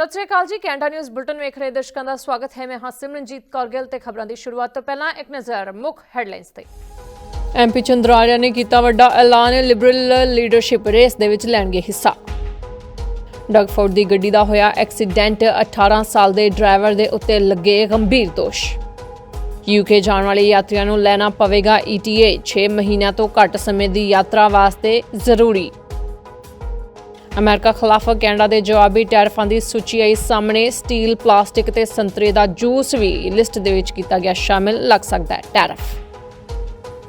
ਸਤਿ ਸ਼੍ਰੀ ਅਕਾਲ ਜੀ, Canada news bulletin ਵੇਖ ਰਹੇ ਦਰਸ਼ਕਾਂ ਦਾ ਸਵਾਗਤ ਹੈ। ਮੈਂ ਹਾਂ ਸਿਮਰਨਜੀਤ ਕੌਰ ਗਿੱਲ ਤੇ ਖਬਰਾਂ ਦੀ ਸ਼ੁਰੂਆਤ ਤੋਂ ਪਹਿਲਾਂ ਇੱਕ ਨਜ਼ਰ ਮੁੱਖ ਹੈਡਲਾਈਨਸ ਤੇ। ਐਮਪੀ ਚੰਦਰਾਰਿਆ ਨੇ ਕੀਤਾ ਵੱਡਾ ਐਲਾਨ, ਲਿਬਰਲ ਲੀਡਰਸ਼ਿਪ ਰੇਸ ਦੇ ਵਿੱਚ ਲੈਣਗੇ ਹਿੱਸਾ। ਡਗਫੋਰਡ ਦੀ ਗੱਡੀ ਦਾ ਹੋਇਆ ਐਕਸੀਡੈਂਟ 18 ਸਾਲ ਦੇ ਡਰਾਈਵਰ ਦੇ ਉੱਤੇ ਲੱਗੇ ਗੰਭੀਰ ਦੋਸ਼। ਯੂਕੇ ਜਾਣ ਵਾਲੇ ਯਾਤਰੀਆਂ ਨੂੰ ਲੈਣਾ ਪਵੇਗਾ ETA 6 ਮਹੀਨਿਆਂ ਤੋਂ ਘੱਟ ਸਮੇਂ ਦੀ ਯਾਤਰਾ ਵਾਸਤੇ ਜ਼ਰੂਰੀ। ਅਮਰੀਕਾ ਖਿਲਾਫ ਕੈਨੇਡਾ ਦੇ ਜਵਾਬੀ ਟੈਰਫਾਂ ਦੀ ਸੂਚੀ ਆਈ ਸਾਹਮਣੇ ਸਟੀਲ ਪਲਾਸਟਿਕ ਤੇ ਸੰਤਰੇ ਦਾ ਜੂਸ ਵੀ ਲਿਸਟ ਦੇ ਵਿੱਚ ਕੀਤਾ ਗਿਆ ਸ਼ਾਮਿਲ, ਲੱਗ ਸਕਦਾ ਹੈ ਟੈਰਫ।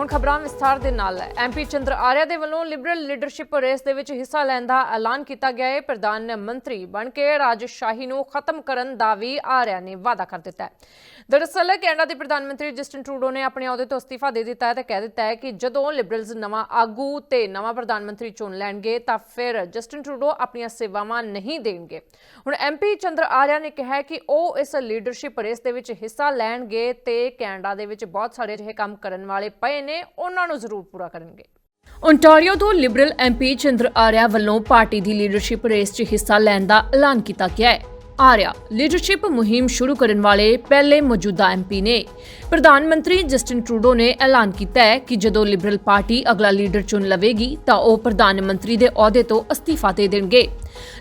ਹੁਣ ਖਬਰਾਂ ਵਿਸਥਾਰ ਦੇ ਨਾਲ ਹੈ ਐਮਪੀ ਚੰਦਰ ਆਰਿਆ ਦੇ ਵੱਲੋਂ ਲਿਬਰਲ ਲੀਡਰਸ਼ਿਪ ਰੇਸ ਦੇ ਵਿੱਚ ਹਿੱਸਾ ਲੈਣ ਦਾ ਐਲਾਨ ਕੀਤਾ ਗਿਆ ਹੈ। ਪ੍ਰਧਾਨ ਮੰਤਰੀ ਬਣ ਕੇ ਰਾਜਸ਼ਾਹੀ ਨੂੰ ਖਤਮ ਕਰਨ ਦਾ ਵੀ ਆਰਿਆ ਨੇ ਵਾਅਦਾ ਕਰ ਦਿੱਤਾ ਹੈ। ਦਰਅਸਲ ਕੈਨੇਡਾ ਦੇ ਪ੍ਰਧਾਨ ਮੰਤਰੀ ਜਸਟਿਨ ਟਰੂਡੋ ਨੇ ਆਪਣੇ ਅਹੁਦੇ ਤੋਂ ਅਸਤੀਫਾ ਦੇ ਦਿੱਤਾ ਹੈ ਤੇ ਕਹਿ ਦਿੱਤਾ ਹੈ ਕਿ ਜਦੋਂ ਲਿਬਰਲਸ ਨਵਾਂ ਆਗੂ ਤੇ ਨਵਾਂ ਪ੍ਰਧਾਨ ਮੰਤਰੀ ਚੁਣ ਲੈਣਗੇ ਤਾਂ ਫਿਰ ਜਸਟਿਨ ਟਰੂਡੋ ਆਪਣੀਆਂ ਸੇਵਾਵਾਂ ਨਹੀਂ ਦੇਣਗੇ। ਹੁਣ ਐਮਪੀ ਚੰਦਰ ਆਰਿਆ ਨੇ ਕਿਹਾ ਹੈ ਕਿ ਉਹ ਇਸ ਲੀਡਰਸ਼ਿਪ ਰੇਸ ਦੇ ਵਿੱਚ ਹਿੱਸਾ ਲੈਣਗੇ ਤੇ ਕੈਨੇਡਾ ਦੇ ਵਿੱਚ ਬਹੁਤ ਸਾਰੇ ਅਜਿਹੇ ਕੰਮ ਕਰਨ ਵਾਲੇ ਪਏ ਨੇ ਉਹਨਾਂ ਨੂੰ ਜ਼ਰੂਰ ਪੂਰਾ ਕਰਨਗੇ। ਓਨਟਾਰੀਓ ਤੋਂ ਲਿਬਰਲ ਐਮਪੀ ਚੰਦਰ ਆਰਿਆ ਵੱਲੋਂ ਪਾਰਟੀ ਦੀ ਲੀਡਰਸ਼ਿਪ ਰੇਸ 'ਚ ਹਿੱਸਾ ਲੈਣ ਦਾ ਐਲਾਨ ਕੀਤਾ ਗਿਆ ਹੈ। ਆਰਿਆ ਲੀਡਰਸ਼ਿਪ ਮੁਹਿੰਮ ਸ਼ੁਰੂ ਕਰਨ ਵਾਲੇ ਪਹਿਲੇ ਮੌਜੂਦਾ ਐਮਪੀ ਨੇ। ਪ੍ਰਧਾਨ ਮੰਤਰੀ ਜਸਟਿਨ ਟਰੂਡੋ ਨੇ ਐਲਾਨ ਕੀਤਾ ਹੈ ਕਿ ਜਦੋਂ ਲਿਬਰਲ ਪਾਰਟੀ ਅਗਲਾ ਲੀਡਰ ਚੁਣ ਲਵੇਗੀ ਤਾਂ ਉਹ ਪ੍ਰਧਾਨ ਮੰਤਰੀ ਦੇ ਅਹੁਦੇ ਤੋਂ ਅਸਤੀਫਾ ਦੇ ਦੇਣਗੇ।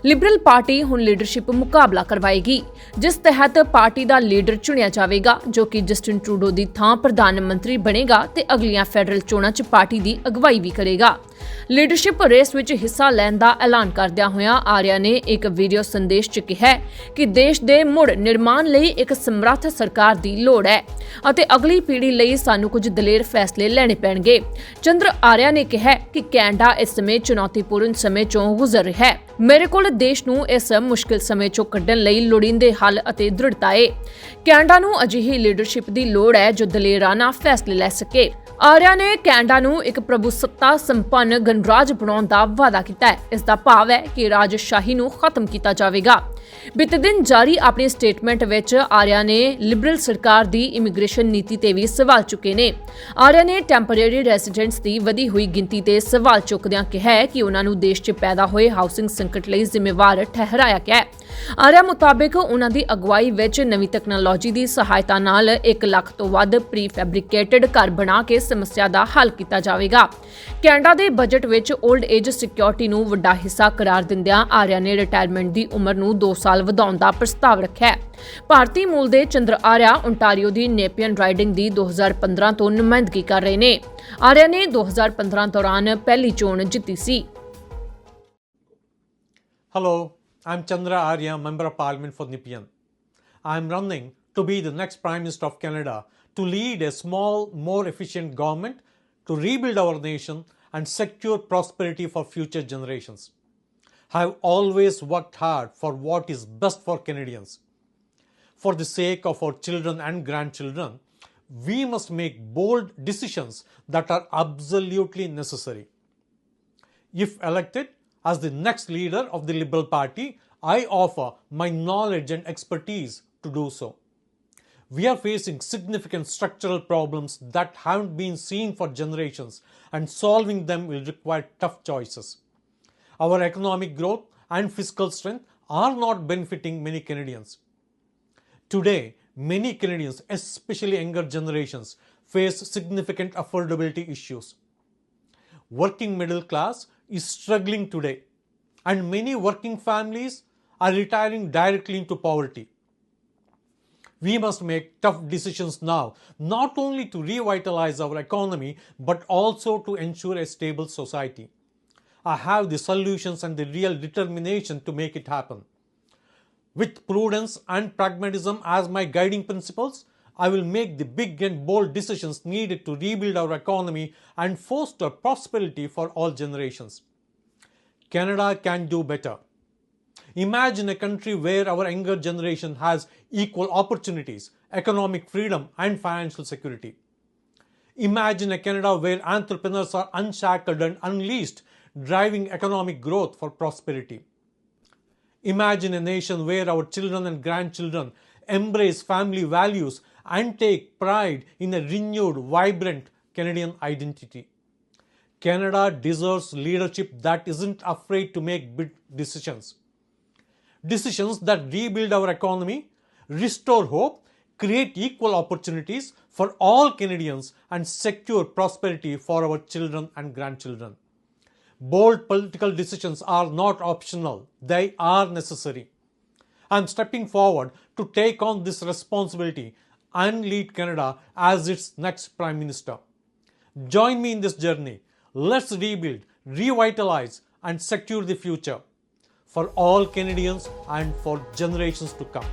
ਲਿਬਰਲ ਪਾਰਟੀ ਹੁਣ ਲੀਡਰਸ਼ਿਪ ਮੁਕਾਬਲਾ ਕਰਵਾਏਗੀ, ਜਿਸ ਤਹਿਤ ਪਾਰਟੀ ਦਾ ਲੀਡਰ ਚੁਣਿਆ ਜਾਵੇਗਾ, ਜੋ ਕਿ ਜਸਟਿਨ ਟਰੂਡੋ ਦੀ ਥਾਂ ਪ੍ਰਧਾਨ ਮੰਤਰੀ ਬਣੇਗਾ ਤੇ ਅਗਲੀਆਂ ਫੈਡਰਲ ਚੋਣਾਂ 'ਚ ਪਾਰਟੀ ਦੀ ਅਗਵਾਈ ਵੀ ਕਰੇਗਾ। ਲੀਡਰਸ਼ਿਪ ਰੇਸ ਵਿੱਚ ਹਿੱਸਾ ਲੈਣ ਦਾ ਐਲਾਨ ਕਰਦਿਆਂ ਹੋਇਆਂ ਆਰਿਆ ਨੇ ਇੱਕ ਵੀਡੀਓ ਸੰਦੇਸ਼ 'ਚ ਕਿਹਾ ਕਿ ਦੇਸ਼ ਦੇ ਮੁੜ ਨਿਰਮਾਣ ਲਈ ਇੱਕ ਸਮਰੱਥ ਸਰਕਾਰ ਦੀ ਲੋੜ ਹੈ ਅਤੇ ਅਗਲੀ ਪੀੜ੍ਹੀ ਲਈ ਸਾਨੂੰ ਕੁਝ ਦਲੇਰ ਫੈਸਲੇ ਲੈਣੇ ਪੈਣਗੇ। ਚੰਦਰ ਆਰਿਆ ਨੇ ਕਿਹਾ ਕਿ ਕੈਨੇਡਾ ਇਸ ਸਮੇਂ ਚੁਣੌਤੀਪੂਰਨ ਸਮੇਂ 'ਚੋਂ ਗੁਜ਼ਰ ਰਿਹਾ ਹੈ। ਮੇਰੇ ਕੋਲ ਦੇਸ਼ ਨੂੰ ਇਸ ਮੁਸ਼ਕਿਲ ਸਮੇਂ 'ਚੋਂ ਕੱਢਣ ਲਈ ਲੋੜੀਂਦੇ ਹੱਲ ਅਤੇ ਦ੍ਰਿੜਤਾ ਹੈ ਕੈਨੇਡਾ ਨੂੰ ਅਜਿਹੀ ਲੀਡਰਸ਼ਿਪ ਦੀ ਲੋੜ ਹੈ ਜੋ ਦਲੇਰਾਨਾ ਫੈਸਲੇ ਲੈ ਸਕੇ। ਆਰਿਆ ਨੇ ਕੈਨੇਡਾ ਨੂੰ ਇੱਕ ਪ੍ਰਭੂਸੱਤਾ ਸੰਪੰਨ ਗਣਰਾਜ ਬਣਾਉਣ ਦਾ ਵਾਅਦਾ ਕੀਤਾ ਹੈ। ਇਸ ਦਾ ਭਾਵ ਹੈ ਕਿ ਰਾਜਸ਼ਾਹੀ ਨੂੰ ਖਤਮ ਕੀਤਾ ਜਾਵੇਗਾ। ਬੀਤੇ ਦਿਨ ਜਾਰੀ ਆਪਣੀ ਸਟੇਟਮੈਂਟ ਵਿੱਚ ਆਰਿਆ ਨੇ ਲਿਬਰਲ ਸਰਕਾਰ ਦੀ ਇਮੀਗ੍ਰੇਸ਼ਨ ਨੀਤੀ ਤੇ ਵੀ ਸਵਾਲ ਚੁੱਕੇ ਨੇ। ਆਰਿਆ ਨੇ ਟੈਂਪਰੇਰੀ ਰੈਜ਼ੀਡੈਂਟਸ ਦੀ ਵਧੀ ਹੋਈ ਗਿਣਤੀ ਤੇ ਸਵਾਲ ਚੁੱਕਦਿਆਂ ਕਿਹਾ ਹੈ ਕਿ ਉਹਨਾਂ ਨੂੰ ਦੇਸ਼ 'ਚ ਪੈਦਾ ਹੋਏ ਹਾਊਸਿੰਗ ਸੰਕਟ ਲਈ ਜ਼ਿੰਮੇਵਾਰ ਠਹਿਰਾਇਆ ਗਿਆ ਹੈ। ਆਰਿਆ ਮੁਤਾਬਕ ਉਹਨਾਂ ਦੀ ਅਗਵਾਈ ਵਿੱਚ ਨਵੀਂ ਤਕਨਾਲੋਜੀ ਦੀ ਸਹਾਇਤਾ ਨਾਲ 1 ਲੱਖ ਤੋਂ ਵੱਧ ਪ੍ਰੀ ਫੈਬਰਿਕੇਟਡ ਘਰ ਬਣਾ ਕੇ ਸਮੱਸਿਆ ਦਾ ਹੱਲ ਕੀਤਾ ਜਾਵੇਗਾ। ਕੈਨੇਡਾ ਦੇ ਬਜਟ ਵਿੱਚ 올ਡ ਏਜ ਸਿਕਿਉਰਿਟੀ ਨੂੰ ਵੱਡਾ ਹਿੱਸਾ ਕਰਾਰ ਦਿੰਦਿਆਂ ਆਰਿਆ ਨੇ ਰਿਟਾਇਰਮੈਂਟ ਦੀ ਉਮਰ ਨੂੰ 2 ਸਾਲ ਵਧਾਉਣ ਦਾ ਪ੍ਰਸਤਾਵ ਰੱਖਿਆ ਹੈ ਭਾਰਤੀ ਮੂਲ ਦੇ ਚੰਦਰ ਆਰਿਆ ਓਨਟਾਰੀਓ ਦੀ ਨੇਪੀਅਨ ਰਾਈਡਿੰਗ ਦੀ 2015 ਤੋਂ ਨੁਮਾਇੰਦਗੀ ਕਰ ਰਹੇ ਨੇ ਆਰਿਆ ਨੇ 2015 ਦੌਰਾਨ ਪਹਿਲੀ ਚੋਣ ਜਿੱਤੀ ਸੀ Hello, I'm Chandra Arya, Member of Parliament for Nepean. I'm running to be the next Prime Minister of Canada to lead a small, more efficient government to rebuild our nation and secure prosperity for future generations. I've always worked hard for what is best for Canadians. For the sake of our children and grandchildren, we must make bold decisions that are absolutely necessary. If elected as the next leader of the Liberal Party, I offer my knowledge and expertise to do so. We are facing significant structural problems that haven't been seen for generations, and solving them will require tough choices. Our economic growth and fiscal strength are not benefiting many Canadians. Today, many Canadians, especially younger generations, face significant affordability issues working middle class is struggling today, and many working families are retiring directly into poverty. We must make tough decisions now, not only to revitalize our economy, but also to ensure a stable society. I have the solutions and the real determination to make it happen. With prudence and pragmatism as my guiding principles, I will make the big and bold decisions needed to rebuild our economy and foster prosperity for all generations. Canada can do better. Imagine a country where our younger generation has equal opportunities, economic freedom, and financial security. Imagine a Canada where entrepreneurs are unshackled and unleashed, driving economic growth for prosperity. Imagine a nation where our children and grandchildren embrace family values and take pride in a renewed, vibrant Canadian identity. Canada deserves leadership that isn't afraid to make big decisions. decisions that rebuild our economy, restore hope, create equal opportunities for all Canadians, and secure prosperity for our children and grandchildren. Bold political decisions are not optional, they are necessary. I am stepping forward to take on this responsibility and lead Canada as its next Prime Minister. Join me in this journey. Let's rebuild, revitalize, and secure the future for all Canadians and for generations to come.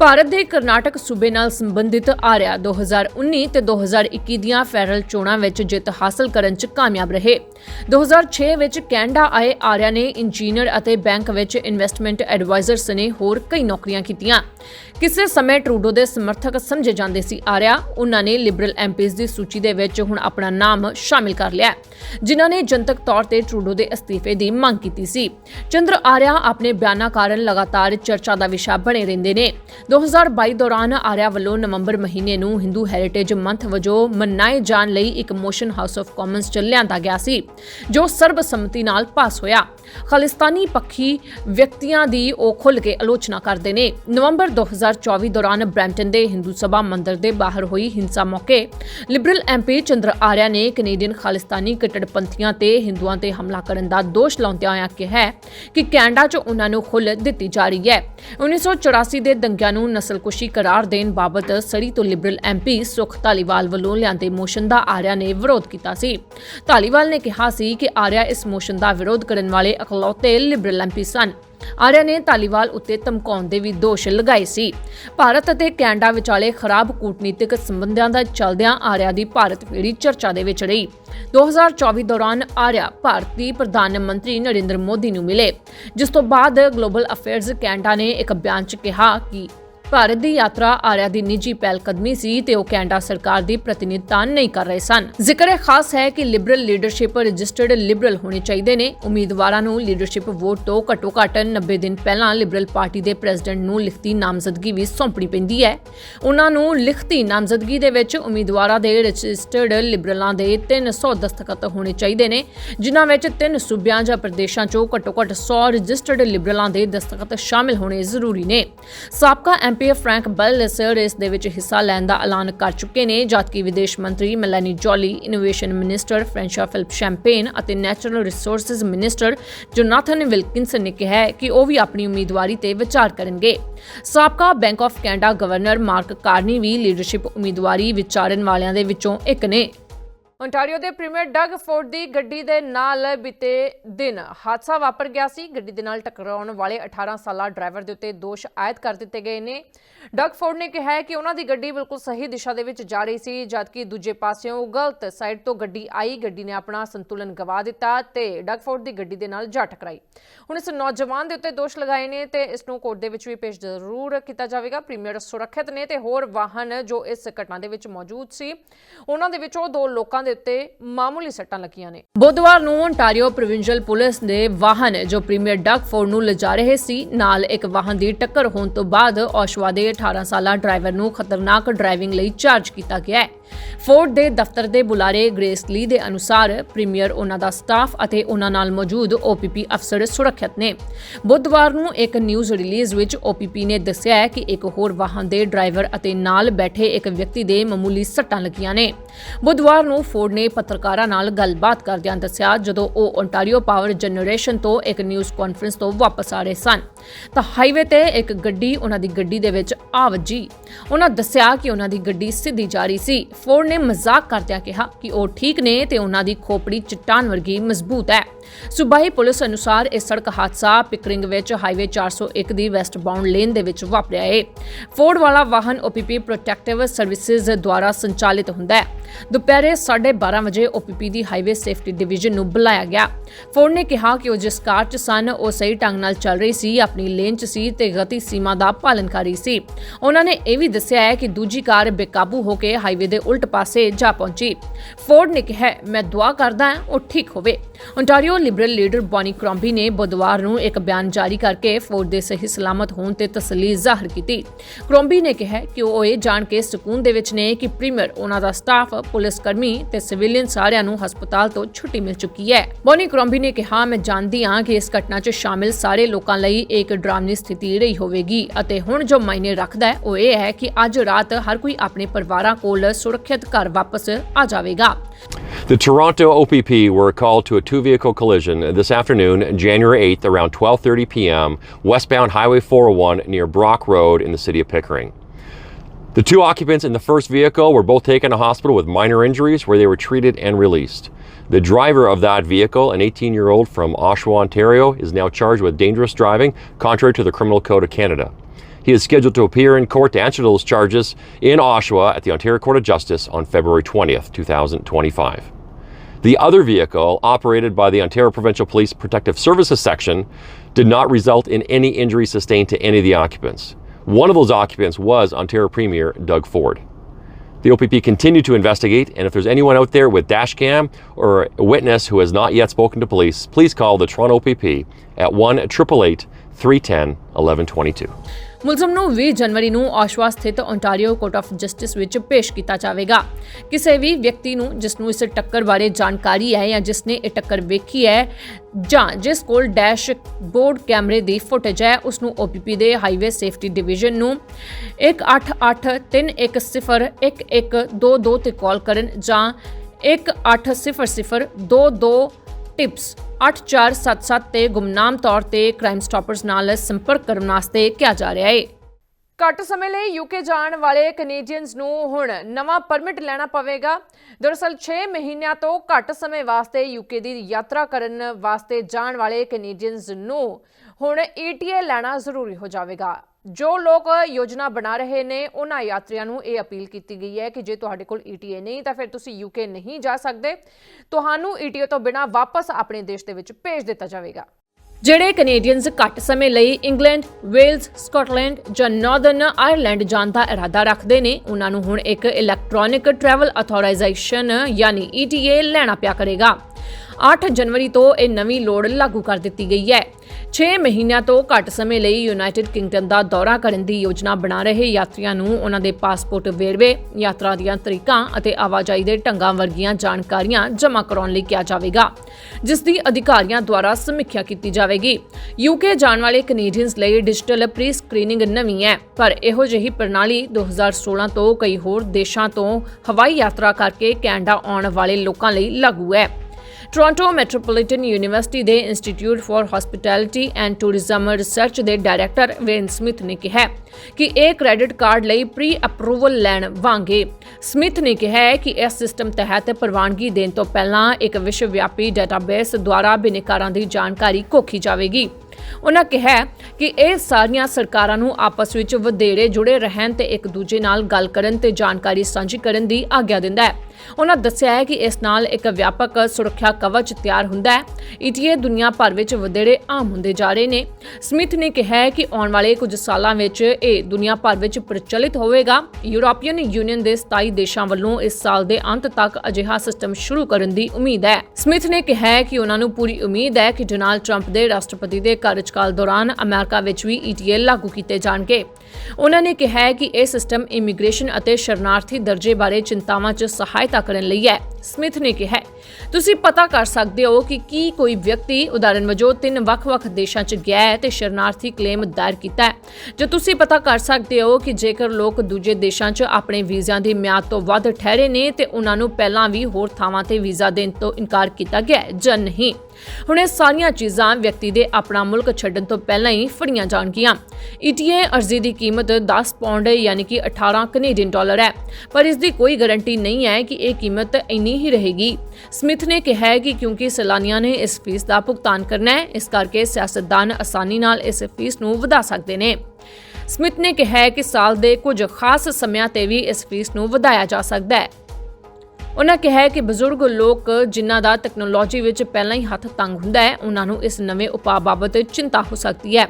Bharat ਦੇ ਕਰਨਾਟਕ ਸੂਬੇ ਨਾਲ ਸੰਬੰਧਿਤ ਆਰਿਆ 2019 ਤੇ 2021 ਦੀਆਂ federal ਚੋਣਾਂ ਵਿੱਚ ਜਿੱਤ ਹਾਸਲ ਕਰਨ 'ਚ ਕਾਮਯਾਬ ਰਹੇ। 2006 ਵਿੱਚ ਕੈਨੇਡਾ ਆਏ ਆਰਿਆ ਨੇ ਇੰਜੀਨੀਅਰ ਅਤੇ ਬੈਂਕ ਵਿੱਚ ਇਨਵੈਸਟਮੈਂਟ ਐਡਵਾਈਜ਼ਰ ਸਨੇ ਹੋਰ ਕਈ ਨੌਕਰੀਆਂ ਕੀਤੀਆਂ। ਕਿਸੇ ਸਮੇਂ ਟਰੂਡੋ ਦੇ ਸਮਰਥਕ ਸਮਝੇ ਜਾਂਦੇ ਸੀ ਆਰਿਆ, ਉਹਨਾਂ ਨੇ ਲਿਬਰਲ ਐਮਪੀਜ਼ ਦੀ ਸੂਚੀ ਦੇ ਵਿੱਚ ਹੁਣ ਆਪਣਾ ਨਾਮ ਸ਼ਾਮਿਲ ਕਰ ਲਿਆ, ਜਿਨ੍ਹਾਂ ਨੇ ਜਨਤਕ ਤੌਰ ਤੇ ਟਰੂਡੋ ਦੇ ਅਸਤੀਫੇ ਦੀ ਮੰਗ ਕੀਤੀ ਸੀ। ਚੰਦਰ ਆਰਿਆ ਆਪਣੇ ਬਿਆਨਾਂ ਕਾਰਨ ਲਗਾਤਾਰ ਚਰਚਾ ਦਾ ਵਿਸ਼ਾ ਬਣੇ ਰਹਿੰਦੇ ਨੇ। 2022 ਦੌਰਾਨ ਆਰਿਆ ਵੱਲੋਂ ਨਵੰਬਰ ਮਹੀਨੇ ਨੂੰ ਹਿੰਦੂ ਹੈਰੀਟੇਜ ਮੰਥ ਵਜੋਂ ਮਨਾਏ ਜਾਣ ਲਈ ਇੱਕ ਮੋਸ਼ਨ ਹਾਊਸ ਆਫ ਕਾਮਨਸ ਚ ਲਿਆਂਦਾ ਗਿਆ ਸੀ, ਜੋ ਸਰਬਸੰਮਤੀ ਨਾਲ ਪਾਸ ਹੋਇਆ। ਖਾਲਿਸਤਾਨੀ ਪੱਖੀ ਵਿਅਕਤੀਆਂ ਦੀ ਉਹ ਖੁੱਲ੍ਹ ਕੇ ਆਲੋਚਨਾ ਕਰਦੇ ਨੇ। ਨਵੰਬਰ 2024 ਦੌਰਾਨ ਬ੍ਰੈਂਟਨ ਦੇ ਹਿੰਦੂ ਸਭਾ ਮੰਦਿਰ ਦੇ ਬਾਹਰ ਹੋਈ ਹਿੰਸਾ ਮੌਕੇ ਲਿਬਰਲ ਐਮਪੀ ਚੰਦਰ ਆਰਿਆ ਨੇ ਕੈਨੇਡੀਅਨ ਖਾਲਿਸਤਾਨੀ ਕੱਟੜਪੰਥੀਆਂ ਤੇ ਹਿੰਦੂਆਂ ਤੇ ਹਮਲਾ ਕਰਨ ਦਾ ਦੋਸ਼ ਲਾਉਂਦਿਆਂ ਹੋਇਆਂ ਕਿਹਾ ਕਿ ਕੈਨੇਡਾ 'ਚ ਉਹਨਾਂ ਨੂੰ ਖੁੱਲ ਦਿੱਤੀ ਜਾ ਰਹੀ ਹੈ। 1984 ਦੇ ਦੰਗਿਆਂ ਨੂੰ ਨਸਲਕੁਸ਼ੀ ਕਰਾਰ ਦੇਣ ਬਾਬਤ ਸੜੀ ਤੋਂ ਲਿਬਰਲ ਐਮਪੀ ਸੁਖ ਧਾਲੀਵਾਲ ਵੱਲੋਂ ਲਿਆਂਦੇ ਮੋਸ਼ਨ ਦਾ ਆਰਿਆ ਨੇ ਵਿਰੋਧ ਕੀਤਾ ਸੀ। ਧਾਲੀਵਾਲ ਨੇ ਕਿਹਾ ਸੀ ਕਿ ਆਰਿਆ ਇਸ ਮੋਸ਼ਨ ਦਾ ਵਿਰੋਧ ਕਰਨ ਵਾਲੇ ਇਕਲੌਤੇ ਲਿਬਰਲ ਐਮਪੀ ਸਨ। ਆਰਿਆ ਨੇ ਧਾਲੀਵਾਲ ਉੱਤੇ ਧਮਕਾਉਣ ਦੇ ਵੀ ਦੋਸ਼ ਲਗਾਏ ਸੀ। ਭਾਰਤ ਅਤੇ ਕੈਨੇਡਾ ਵਿਚਾਲੇ ਖਰਾਬ ਕੂਟਨੀਤਿਕ ਸੰਬੰਧਾਂ ਦਾ ਚਲਦਿਆਂ ਆਰਿਆ ਦੀ ਭਾਰਤ ਫੇਰੀ ਚਰਚਾ ਦੇ ਵਿੱਚ ਰਹੀ। 2024 ਦੌਰਾਨ ਆਰਿਆ ਭਾਰਤੀ ਪ੍ਰਧਾਨ ਮੰਤਰੀ ਨਰਿੰਦਰ ਮੋਦੀ ਨੂੰ ਮਿਲੇ, ਜਿਸ ਤੋਂ ਬਾਅਦ ਗਲੋਬਲ ਅਫੇਅਰਜ਼ ਕੈਨੇਡਾ ਨੇ ਇੱਕ ਬਿਆਨ 'ਚ ਕਿਹਾ ਕਿ ਭਾਰਤ ਦੀ ਯਾਤਰਾ ਆਰਿਆ ਦੀ ਨਿੱਜੀ ਪਹਿਲਕਦਮੀ ਸੀ ਤੇ ਉਹ ਕੈਨੇਡਾ ਸਰਕਾਰ ਦੀ ਪ੍ਰਤੀਨਿਧਤਾ ਨਹੀਂ ਕਰ ਰਹੇ ਸਨ। ਜ਼ਿਕਰ ਇਹ ਖਾਸ ਹੈ ਕਿ ਲਿਬਰਲ ਲੀਡਰਸ਼ਿਪ ਰਜਿਸਟਰਡ ਲਿਬਰਲ ਹੋਣੇ ਚਾਹੀਦੇ ਨੇ। ਉਮੀਦਵਾਰਾਂ ਨੂੰ ਲੀਡਰਸ਼ਿਪ ਵੋਟ ਤੋਂ ਘੱਟੋ ਘੱਟ 90 ਦਿਨ ਪਹਿਲਾਂ ਲਿਬਰਲ ਪਾਰਟੀ ਦੇ ਪ੍ਰੈਜ਼ੀਡੈਂਟ ਨੂੰ ਲਿਖਤੀ ਨਾਮਜ਼ਦਗੀ ਵੀ ਸੌਂਪਣੀ ਪੈਂਦੀ ਹੈ। ਉਹਨਾਂ ਨੂੰ ਲਿਖਤੀ ਨਾਮਜ਼ਦਗੀ ਦੇ ਵਿੱਚ ਉਮੀਦਵਾਰਾਂ ਦੇ ਰਜਿਸਟਰਡ ਲਿਬਰਲਾਂ ਦੇ 300 ਦਸਤਖਤ ਹੋਣੇ ਚਾਹੀਦੇ ਨੇ, ਜਿਨ੍ਹਾਂ ਵਿੱਚ ਤਿੰਨ ਸੂਬਿਆਂ ਜਾਂ ਪ੍ਰਦੇਸ਼ਾਂ 'ਚੋਂ ਘੱਟੋ ਘੱਟ 100 ਰਜਿਸਟਰਡ ਲਿਬਰਲਾਂ ਦੇ ਦਸਤਖਤ ਸ਼ਾਮਿਲ ਹੋਣੇ ਜ਼ਰੂਰੀ ਨੇ। ਸਾਬਕਾ ਐਮਪੀ ਫ੍ਰੈਂਕ ਬੈਲ ਇਸ ਦੇ ਵਿੱਚ ਹਿੱਸਾ ਲੈਣ ਦਾ ਐਲਾਨ ਕਰ ਚੁੱਕੇ ਨੇ ਜਦਕਿ ਵਿਦੇਸ਼ ਮੰਤਰੀ Melanie Joly, innovation minister François Philippe Champagne ਅਤੇ natural resources minister Jonathan Wilkinson ਨੇ ਕਿਹਾ ਕਿ ਉਹ ਵੀ ਆਪਣੀ ਉਮੀਦਵਾਰੀ ਤੇ ਵਿਚਾਰ ਕਰਨਗੇ। ਸਾਬਕਾ bank of Canada governor Mark Carney we leadership ਉਮੀਦਵਾਰੀ ਵਿਚਾਰਨ ਵਾਲਿਆਂ ਦੇ ਵਿੱਚੋਂ ਇੱਕ ਨੇ। ਓਨਟਾਰੀਓ ਦੇ ਪ੍ਰੀਮੀਅਰ ਡਗ ਫੋਰਡ ਦੀ ਗੱਡੀ ਦੇ ਨਾਲ ਬੀਤੇ ਦਿਨ ਹਾਦਸਾ ਵਾਪਰ ਗਿਆ ਸੀ। ਗੱਡੀ ਦੇ ਨਾਲ ਟਕਰਾਉਣ ਵਾਲੇ 18 ਸਾਲਾ ਡਰਾਈਵਰ ਦੇ ਉੱਤੇ ਦੋਸ਼ ਆਇਦ ਕਰ ਦਿੱਤੇ ਗਏ ਨੇ। ਡਗ ਫੋਰਡ ਨੇ ਕਿਹਾ ਹੈ ਕਿ ਉਹਨਾਂ ਦੀ ਗੱਡੀ ਬਿਲਕੁਲ ਸਹੀ ਦਿਸ਼ਾ ਦੇ ਵਿੱਚ ਜਾ ਰਹੀ ਸੀ, ਜਦਕਿ ਦੂਜੇ ਪਾਸਿਓਂ ਗਲਤ ਸਾਈਡ ਤੋਂ ਗੱਡੀ ਆਈ। ਗੱਡੀ ਨੇ ਆਪਣਾ ਸੰਤੁਲਨ ਗਵਾ ਦਿੱਤਾ ਤੇ ਡਗ ਫੋਰਡ ਦੀ ਗੱਡੀ ਦੇ ਨਾਲ ਜਾ ਟਕਰਾਈ। ਹੁਣ ਇਸ ਨੌਜਵਾਨ ਦੇ ਉੱਤੇ ਦੋਸ਼ ਲਗਾਏ ਨੇ ਤੇ ਇਸ ਨੂੰ ਕੋਰਟ ਦੇ ਵਿੱਚ ਵੀ ਪੇਸ਼ ਜ਼ਰੂਰ ਕੀਤਾ ਜਾਵੇਗਾ। ਪ੍ਰੀਮੀਅਰ ਸੁਰੱਖਿਅਤ ਨੇ ਤੇ ਹੋਰ ਵਾਹਨ ਜੋ ਇਸ ਘਟਨਾ ਦੇ ਵਿੱਚ ਮੌਜੂਦ ਸੀ, ਉਹਨਾਂ ਦੇ ਵਿੱਚੋਂ ਦੋ ਲੋਕਾਂ ਦੇ ਉੱਤੇ ਮਾਮੂਲੀ ਸੱਟਾਂ ਲੱਗੀਆਂ ਨੇ। ਬੁੱਧਵਾਰ ਨੂੰ ontario ਪ੍ਰੋਵਿੰਸ਼ੀਅਲ ਪੁਲਿਸ ਦੇ ਵਾਹਨ ਜੋ ਪ੍ਰੀਮੀਅਰ ਡਗ ਫੋਰਡ ਨੂੰ ਲਿਜਾ ਰਹੇ ਸੀ, ਨਾਲ ਇੱਕ ਵਾਹਨ ਦੀ ਟੱਕਰ ਹੋਣ ਤੋਂ ਬਾਅਦ ਔਸ਼ਵਾ ਦੇ 18 ਸਾਲਾ ਡਰਾਈਵਰ ਨੂੰ ਖਤਰਨਾਕ ਡਰਾਈਵਿੰਗ ਲਈ ਚਾਰਜ ਕੀਤਾ ਗਿਆ ਹੈ। ਫੋਰਡ ਦੇ ਦਫ਼ਤਰ ਦੇ ਬੁਲਾਰੇ ਗ੍ਰੇਸ ਲੀ ਦੇ ਅਨੁਸਾਰ ਪ੍ਰੀਮੀਅਰ ਉਹਨਾਂ ਦਾ ਸਟਾਫ ਅਤੇ ਉਹਨਾਂ ਨਾਲ ਮੌਜੂਦ OPP ਅਫਸਰ ਸੁਰੱਖਿਅਤ ਨੇ। ਬੁੱਧਵਾਰ ਨੂੰ ਇੱਕ ਨਿਊਜ਼ ਰਿਲੀਜ਼ ਵਿੱਚ OPP ਨੇ ਦੱਸਿਆ ਹੈ ਕਿ ਇੱਕ ਹੋਰ ਵਾਹਨ ਦੇ ਡਰਾਈਵਰ ਅਤੇ ਨਾਲ ਬੈਠੇ ਇੱਕ ਵਿਅਕਤੀ ਦੇ ਮਾਮੂਲੀ ਸੱਟਾਂ ਲੱਗੀਆਂ ਨੇ। ਬੁੱਧਵਾਰ ਨੂੰ ਫੋਰਡ ਨੇ ਪੱਤਰਕਾਰਾਂ ਨਾਲ ਗੱਲਬਾਤ ਕਰਦਿਆਂ ਦੱਸਿਆ, ਜਦੋਂ ਉਹ ਓਨਟਾਰੀਓ ਪਾਵਰ ਜਨਰੇਸ਼ਨ ਤੋਂ ਇੱਕ ਨਿਊਜ਼ ਕਾਨਫਰੰਸ ਤੋਂ ਵਾਪਸ ਆ ਰਹੇ ਸਨ, ਤਾਂ ਹਾਈਵੇ ਤੇ ਇੱਕ ਗੱਡੀ ਉਹਨਾਂ ਦੀ ਗੱਡੀ ਦੇ ਵਿੱਚ ਆ ਵੱਜੀ। ਉਹਨਾਂ ਦੱਸਿਆ ਕਿ ਉਹਨਾਂ ਦੀ ਗੱਡੀ ਸਿੱਧੀ ਜਾ ਰਹੀ ਸੀ। ਫੋਰਡ ਨੇ ਮਜ਼ਾਕ ਕਰਦਿਆਂ ਕਿਹਾ ਕਿ ਉਹ ਠੀਕ ਨੇ ਤੇ ਉਹਨਾਂ ਦੀ ਖੋਪੜੀ ਚਟਾਨ ਵਰਗੀ ਮਜ਼ਬੂਤ ਹੈ। ਸੂਬਾਈ ਪੁਲਿਸ ਅਨੁਸਾਰ ਇਹ ਸੜਕ ਹਾਦਸਾ ਪਿਕਰਿੰਗ ਵਿੱਚ ਹਾਈਵੇ 401 ਦੀ ਵੈਸਟ ਬਾਉਂਡ ਲੇਨ ਦੇ ਵਿੱਚ ਵਾਪਰਿਆ ਹੈ ਫੋਰਡ ਵਾਲਾ ਵਾਹਨ OPP ਪ੍ਰੋਟੈਕਟਿਵ ਸਰਵਿਸਿਜ਼ ਦੁਆਰਾ ਸੰਚਾਲਿਤ ਹੁੰਦਾ ਹੈ। ਦੁਪਹਿਰੇ 12:30 ਵਜੇ OPP ਦੀ ਹਾਈਵੇ ਸੇਫਟੀ ਡਿਵੀਜ਼ਨ ਨੂੰ ਬੁਲਾਇਆ ਗਿਆ। ਫੋਰਡ ਨੇ ਕਿਹਾ ਕਿ ਉਹ ਜਿਸ ਕਾਰ 'ਚ ਸਨ, ਉਹ ਸਹੀ ਢੰਗ ਨਾਲ ਚੱਲ ਰਹੀ ਸੀ, ਆਪਣੀ ਲੇਨ 'ਚ ਸੀ ਤੇ ਗਤੀ ਸੀਮਾ ਦਾ ਪਾਲਣ ਕਰ ਰਹੀ ਸੀ। ਉਹਨਾਂ ਨੇ ਇਹ ਵੀ ਦੱਸਿਆ ਹੈ ਕਿ ਦੂਜੀ ਕਾਰ ਬੇਕਾਬੂ ਹੋ ਕੇ ਹਾਈਵੇ ਦੇ ਉਲਟ ਪਾਸੇ ਜਾ ਪਹੁੰਚੀ। ਫੋਰਡ ਨੇ ਕਿਹਾ, ਮੈਂ ਦੁਆ ਕਰਦਾ ਹਾਂ, ਉਹ ਠੀਕ ਹੋਵੇ। Ontario liberal leader Bonnie Crombie ਨੇ ਬੁੱਧਵਾਰ ਨੂੰ ਇੱਕ ਬਿਆਨ ਜਾਰੀ ਕਰਕੇ ਫੋਰਡ ਦੇ ਸਹੀ ਸਲਾਮਤ ਹੋਣ ਤੇ ਤਸੱਲੀ ਜ਼ਾਹਰ ਕੀਤੀ। ਕ੍ਰੋਂਬੀ ਨੇ ਕਿਹਾ ਕਿ ਉਹ ਇਹ ਜਾਣ ਕੇ ਸਕੂਨ ਦੇ ਵਿੱਚ ਨੇ ਕਿ ਪ੍ਰੀਮੀਅਰ, ਉਹਨਾਂ ਦਾ ਸਟਾਫ ਪੁਲਿਸ ਕਰਮੀ ਤੇ ਸਿਵਿਲੀਅਨ ਸਾਰਿਆਂ ਨੂੰ ਹਸਪਤਾਲ ਤੋਂ ਛੁੱਟੀ ਮਿਲ ਚੁੱਕੀ ਹੈ। ਬੋਨੀ ਕ੍ਰੋਂਬੀ ਨੇ ਕਿਹਾ, ਮੈਂ ਜਾਣਦੀ ਹਾਂ ਕਿ ਇਸ ਘਟਨਾ 'ਚ ਸ਼ਾਮਿਲ ਸਾਰੇ ਲੋਕਾਂ ਲਈ ਇੱਕ ਡਰਾਮਨੀ ਸਥਿਤੀ ਰਹੀ ਹੋਵੇਗੀ ਅਤੇ ਹੁਣ ਜੋ ਮਾਇਨੇ ਰੱਖਦਾ ਹੈ, ਉਹ ਇਹ ਹੈ ਕਿ ਅੱਜ ਰਾਤ ਹਰ ਕੋਈ ਆਪਣੇ ਪਰਿਵਾਰਾਂ ਕੋਲ ਸੁਰੱਖਿਅਤ ਘਰ ਵਾਪਸ ਆ ਜਾਵੇਗਾ। The Toronto OPP were called to a two-vehicle collision this afternoon, January 8th, around 12:30 p.m., westbound Highway 401 near Brock Road in the city of Pickering. The two occupants in the first vehicle were both taken to hospital with minor injuries, where they were treated and released. The driver of that vehicle, an 18-year-old from Oshawa, Ontario, is now charged with dangerous driving, contrary to the Criminal Code of Canada. He is scheduled to appear in court to answer those charges in Oshawa at the Ontario Court of Justice on February 20th, 2025. The other vehicle, operated by the Ontario Provincial Police Protective Services section, did not result in any injury sustained to any of the occupants. One of those occupants was Ontario Premier Doug Ford. The OPP continued to investigate, and if there's anyone out there with dash cam or a witness who has not yet spoken to police, please call the Toronto OPP at 1 888 310 1122. ਮੁਲਜ਼ਮ ਨੂੰ 20 ਜਨਵਰੀ ਨੂੰ ਆਸ਼ਵਾ ਸਥਿਤ Ontario court of justice ਵਿੱਚ ਪੇਸ਼ ਕੀਤਾ ਜਾਵੇਗਾ। ਕਿਸੇ ਵੀ ਵਿਅਕਤੀ ਨੂੰ ਜਿਸ ਨੂੰ ਇਸ ਟੱਕਰ ਬਾਰੇ ਜਾਣਕਾਰੀ ਹੈ ਜਾਂ ਜਿਸ ਨੇ ਇਹ ਟੱਕਰ ਵੇਖੀ ਹੈ ਜਾਂ ਜਿਸ ਕੋਲ ਡੈਸ਼ ਬੋਰਡ ਕੈਮਰੇ ਦੀ ਫੁਟੇਜ ਹੈ, ਉਸ ਨੂੰ OPP ਦੇ ਹਾਈਵੇ ਸੇਫਟੀ ਡਿਵੀਜ਼ਨ ਨੂੰ 1883101122 ਤੇ ਕਾਲ ਕਰਨ ਜਾਂ 180022 ਟਿਪਸ 8477 ਤੇ ਗੁਮਨਾਮ ਤੌਰ ਤੇ ਕ੍ਰਾਈਮ ਸਟਾਪਰਸ ਨਾਲ ਸੰਪਰਕ ਕਰਨ ਵਾਸਤੇ ਕਿਹਾ ਜਾ ਰਿਹਾ ਹੈ ਘੱਟ ਸਮੇਂ ਲਈ ਯੂਕੇ ਜਾਣ ਵਾਲੇ ਕੈਨੇਡੀਅਨਸ ਨੂੰ ਹੁਣ ਨਵਾਂ ਪਰਮਿਟ ਲੈਣਾ ਪਵੇਗਾ। ਦਰਅਸਲ 6 ਮਹੀਨਿਆਂ ਤੋਂ ਘੱਟ ਸਮੇਂ ਵਾਸਤੇ ਯੂਕੇ ਦੀ ਯਾਤਰਾ ਕਰਨ ਵਾਸਤੇ ਜਾਣ ਵਾਲੇ ਕੈਨੇਡੀਅਨਸ ਨੂੰ ਹੁਣ ETA ਲੈਣਾ ਜ਼ਰੂਰੀ ਹੋ ਜਾਵੇਗਾ। ਜੋ ਲੋਕ ਯੋਜਨਾ ਬਣਾ ਰਹੇ ਨੇ ਉਹਨਾਂ ਯਾਤਰੀਆਂ ਨੂੰ ਇਹ ਅਪੀਲ ਕੀਤੀ ਗਈ ਹੈ ਕਿ ਜੇ ਤੁਹਾਡੇ ਕੋਲ ETA ਨਹੀਂ ਤਾਂ ਫਿਰ ਤੁਸੀਂ ਯੂਕੇ ਨਹੀਂ ਜਾ ਸਕਦੇ। ਤੁਹਾਨੂੰ ETA ਤੋਂ ਬਿਨਾਂ ਵਾਪਸ ਆਪਣੇ ਦੇਸ਼ ਦੇ ਵਿੱਚ ਭੇਜ ਦਿੱਤਾ ਜਾਵੇਗਾ। ਜਿਹੜੇ ਕੈਨੇਡੀਅਨਸ ਘੱਟ ਸਮੇਂ ਲਈ ਇੰਗਲੈਂਡ, ਵੇਲਜ਼, ਸਕਾਟਲੈਂਡ ਜਾਂ ਨਾਰਦਰਨ ਆਇਰਲੈਂਡ ਜਾਣ ਦਾ ਇਰਾਦਾ ਰੱਖਦੇ ਨੇ ਉਹਨਾਂ ਨੂੰ ਹੁਣ ਇੱਕ ਇਲੈਕਟ੍ਰੋਨਿਕ ਟਰੈਵਲ ਅਥੋਰਾਈਜ਼ੇਸ਼ਨ ਯਾਨੀ ETA ਲੈਣਾ ਪਿਆ ਕਰੇਗਾ। 8 ਜਨਵਰੀ ਤੋਂ ਇਹ ਨਵੀਂ ਲੋੜ ਲਾਗੂ ਕਰ ਦਿੱਤੀ ਗਈ ਹੈ। 6 ਮਹੀਨਿਆਂ ਤੋਂ ਘੱਟ ਸਮੇਂ ਲਈ ਯੂਨਾਈਟਿਡ ਕਿੰਗਡਮ ਦਾ ਦੌਰਾ ਕਰਨ ਦੀ ਯੋਜਨਾ ਬਣਾ ਰਹੇ ਯਾਤਰੀਆਂ ਨੂੰ ਉਹਨਾਂ ਦੇ ਪਾਸਪੋਰਟ ਵੇਰਵੇ, ਯਾਤਰਾ ਦੀਆਂ ਤਰੀਕਾਂ ਅਤੇ ਆਵਾਜਾਈ ਦੇ ਢੰਗਾਂ ਵਰਗੀਆਂ ਜਾਣਕਾਰੀਆਂ ਜਮ੍ਹਾਂ ਕਰਾਉਣ ਲਈ ਕਿਹਾ ਜਾਵੇਗਾ, ਜਿਸ ਦੀ ਅਧਿਕਾਰੀਆਂ ਦੁਆਰਾ ਸਮੀਖਿਆ ਕੀਤੀ ਜਾਵੇਗੀ। ਯੂਕੇ ਜਾਣ ਵਾਲੇ ਕੈਨੇਡੀਅਨਸ ਲਈ ਡਿਜੀਟਲ ਪ੍ਰੀ ਸਕਰੀਨਿੰਗ ਨਵੀਂ ਹੈ, ਪਰ ਇਹੋ ਜਿਹੀ ਪ੍ਰਣਾਲੀ 2016 ਤੋਂ ਕਈ ਹੋਰ ਦੇਸ਼ਾਂ ਤੋਂ ਹਵਾਈ ਯਾਤਰਾ ਕਰਕੇ ਕੈਨੇਡਾ ਆਉਣ ਵਾਲੇ ਲੋਕਾਂ ਲਈ ਲਾਗੂ ਹੈ। ਟੋਰਾਂਟੋ ਮੈਟਰੋਪੋਲੀਟਨ ਯੂਨੀਵਰਸਿਟੀ ਦੇ institute for hospitality and tourism research ਦੇ ਡਾਇਰੈਕਟਰ ਵੇਨ ਸਮਿਥ ਨੇ ਕਿਹਾ ਕਿ ਇਹ ਕ੍ਰੈਡਿਟ ਕਾਰਡ ਲਈ ਪ੍ਰੀ ਅਪਰੂਵਲ ਲੈਣ ਵਾਂਗੇ। ਸਮਿਥ ਨੇ ਕਿਹਾ ਕਿ ਇਸ ਸਿਸਟਮ ਤਹਿਤ ਪ੍ਰਵਾਨਗੀ ਦੇਣ ਤੋਂ ਪਹਿਲਾਂ ਇੱਕ ਵਿਸ਼ਵ ਵਿਆਪੀ ਡਾਟਾਬੇਸ ਦੁਆਰਾ ਬਿਨੇਕਾਰਾਂ ਦੀ ਜਾਣਕਾਰੀ ਕੋਖੀ ਜਾਵੇਗੀ। ਉਹਨਾਂ ਕਿਹਾ ਕਿ ਇਹ ਸਾਰੀਆਂ ਸਰਕਾਰਾਂ ਨੂੰ ਆਪਸ ਵਿੱਚ ਵਧੇਰੇ ਜੁੜੇ ਰਹਿਣ ਤੇ ਇੱਕ ਦੂਜੇ ਨਾਲ ਗੱਲ ਕਰਨ ਤੇ ਜਾਣਕਾਰੀ ਸਾਂਝੀ ਕਰਨ ਦੀ ਆਗਿਆ ਦਿੰਦਾ ਹੈ। ਉਹਨਾਂ ਦੱਸਿਆ ਹੈ ਕਿ ਇਸ ਨਾਲ ਇੱਕ ਵਿਆਪਕ ਸੁਰੱਖਿਆ ਕਵਚ ਤਿਆਰ ਹੁੰਦਾ ਹੈ। ETA ਦੁਨੀਆ ਭਰ ਵਿੱਚ ਵਧੇਰੇ ਆਮ ਹੁੰਦੇ ਜਾ ਰਹੇ ਨੇ। ਸਮਿਥ ਨੇ ਕਿਹਾ ਹੈ ਕਿ ਆਉਣ ਵਾਲੇ ਕੁਝ ਸਾਲਾਂ ਵਿੱਚ ਇਹ ਦੁਨੀਆ ਭਰ ਵਿੱਚ ਪ੍ਰਚਲਿਤ ਹੋਵੇਗਾ। ਯੂਰੋਪੀਅਨ ਯੂਨੀਅਨ ਦੇ 27 ਦੇਸ਼ਾਂ ਵੱਲੋਂ ਇਸ ਸਾਲ ਦੇ ਅੰਤ ਤੱਕ ਅਜਿਹਾ ਸਿਸਟਮ ਸ਼ੁਰੂ ਕਰਨ ਦੀ ਉਮੀਦ ਹੈ। ਸਮਿਥ ਨੇ ਕਿਹਾ ਹੈ ਕਿ ਉਹਨਾਂ ਨੂੰ ਪੂਰੀ ਉਮੀਦ ਹੈ ਕਿ ਡੋਨਾਲਡ ਟਰੰਪ ਦੇ ਰਾਸ਼ਟਰਪਤੀ ਦੇ ਕਾਰਜਕਾਲ ਦੌਰਾਨ ਅਮਰੀਕਾ ਵਿੱਚ ਵੀ ETA ਲਾਗੂ ਕੀਤੇ ਜਾਣਗੇ। ਉਹਨਾਂ ਨੇ ਕਿਹਾ ਹੈ ਕਿ ਇਹ ਸਿਸਟਮ ਇਮੀਗ੍ਰੇਸ਼ਨ ਅਤੇ ਸ਼ਰਨਾਰਥੀ ਦਰਜੇ ਬਾਰੇ ਚਿੰਤਾਵਾਂ 'ਚ ਸਹਾਇਤਾ ਕਰਨ ਲਈ ਹੈ। ਸਮਿਥ ਨੇ ਕਿਹਾ ਤੁਸੀਂ ਪਤਾ ਕਰ ਸਕਦੇ ਹੋ ਕਿ ਕੀ ਕੋਈ ਵਿਅਕਤੀ ਉਦਾਹਰਨ ਵਜੋਂ ਤਿੰਨ ਵੱਖ-ਵੱਖ ਦੇਸ਼ਾਂ 'ਚ ਗਿਆ ਹੈ ਤੇ ਸ਼ਰਨਾਰਥੀ ਕਲੇਮ ਦਾਇਰ ਕੀਤਾ ਹੈ। ਜੋ ਤੁਸੀਂ ਪਤਾ ਕਰ ਸਕਦੇ ਹੋ ਕਿ ਜੇਕਰ ਲੋਕ ਦੂਜੇ ਦੇਸ਼ਾਂ 'ਚ ਆਪਣੇ ਵੀਜ਼ਿਆਂ ਦੀ ਮਿਆਦ ਤੋਂ ਵੱਧ ਠਹਿਰੇ ਨੇ, ਤੇ ਉਹਨਾਂ ਨੂੰ ਪਹਿਲਾਂ ਵੀ ਹੋਰ ਥਾਵਾਂ ਤੇ ਵੀਜ਼ਾ ਦੇਣ ਤੋਂ ਇਨਕਾਰ ਕੀਤਾ ਗਿਆ ਹੈ ਜਾਂ ਨਹੀਂ। ਹੁਣ ਇਹ ਸਾਰੀਆਂ ਚੀਜ਼ਾਂ ਵਿਅਕਤੀ ਦੇ ਆਪਣਾ ਮੁਲਕ ਛੱਡਣ ਤੋਂ ਪਹਿਲਾਂ ਹੀ ਫੜੀਆਂ ਜਾਣਗੀਆਂ। ETA ਅਰਜ਼ੀ ਦੀ ਕੀਮਤ 10 ਪਾਉਂਡ ਯਾਨੀ ਕਿ 18 ਕੈਨੇਡੀਅਨ ਡਾਲਰ ਹੈ, ਪਰ ਇਸ ਦੀ ਕੋਈ ਗਾਰੰਟੀ ਨਹੀਂ ਹੈ ਕਿ ਇਹ ਕੀਮਤ ਇੰਨੀ ਹੀ ਰਹੇਗੀ। ਸਮਿਥ ਨੇ ਕਿਹਾ ਹੈ ਕਿ ਕਿਉਂਕਿ ਸੈਲਾਨੀਆਂ ਨੇ ਇਸ ਫੀਸ ਦਾ ਭੁਗਤਾਨ ਕਰਨਾ ਹੈ, ਇਸ ਕਰਕੇ ਸਿਆਸਤਦਾਨ ਆਸਾਨੀ ਨਾਲ ਇਸ ਫੀਸ ਨੂੰ ਵਧਾ ਸਕਦੇ ਨੇ। ਸਮਿਥ ਨੇ ਕਿਹਾ ਹੈ ਕਿ ਸਾਲ ਦੇ ਕੁਝ ਖਾਸ ਸਮਿਆਂ ਤੇ ਵੀ ਇਸ ਫੀਸ ਨੂੰ ਵਧਾਇਆ ਜਾ ਸਕਦਾ ਹੈ। ਉਹਨਾਂ ਕਿਹਾ ਕਿ ਬਜ਼ੁਰਗ ਲੋਕ ਜਿਨ੍ਹਾਂ ਦਾ ਟੈਕਨੋਲੋਜੀ ਵਿੱਚ ਪਹਿਲਾਂ ਹੀ ਹੱਥ ਤੰਗ ਹੁੰਦਾ ਹੈ ਉਹਨਾਂ ਨੂੰ ਇਸ ਨਵੇਂ ਉਪਾਅ ਬਾਬਤ ਚਿੰਤਾ ਹੋ ਸਕਦੀ ਹੈ।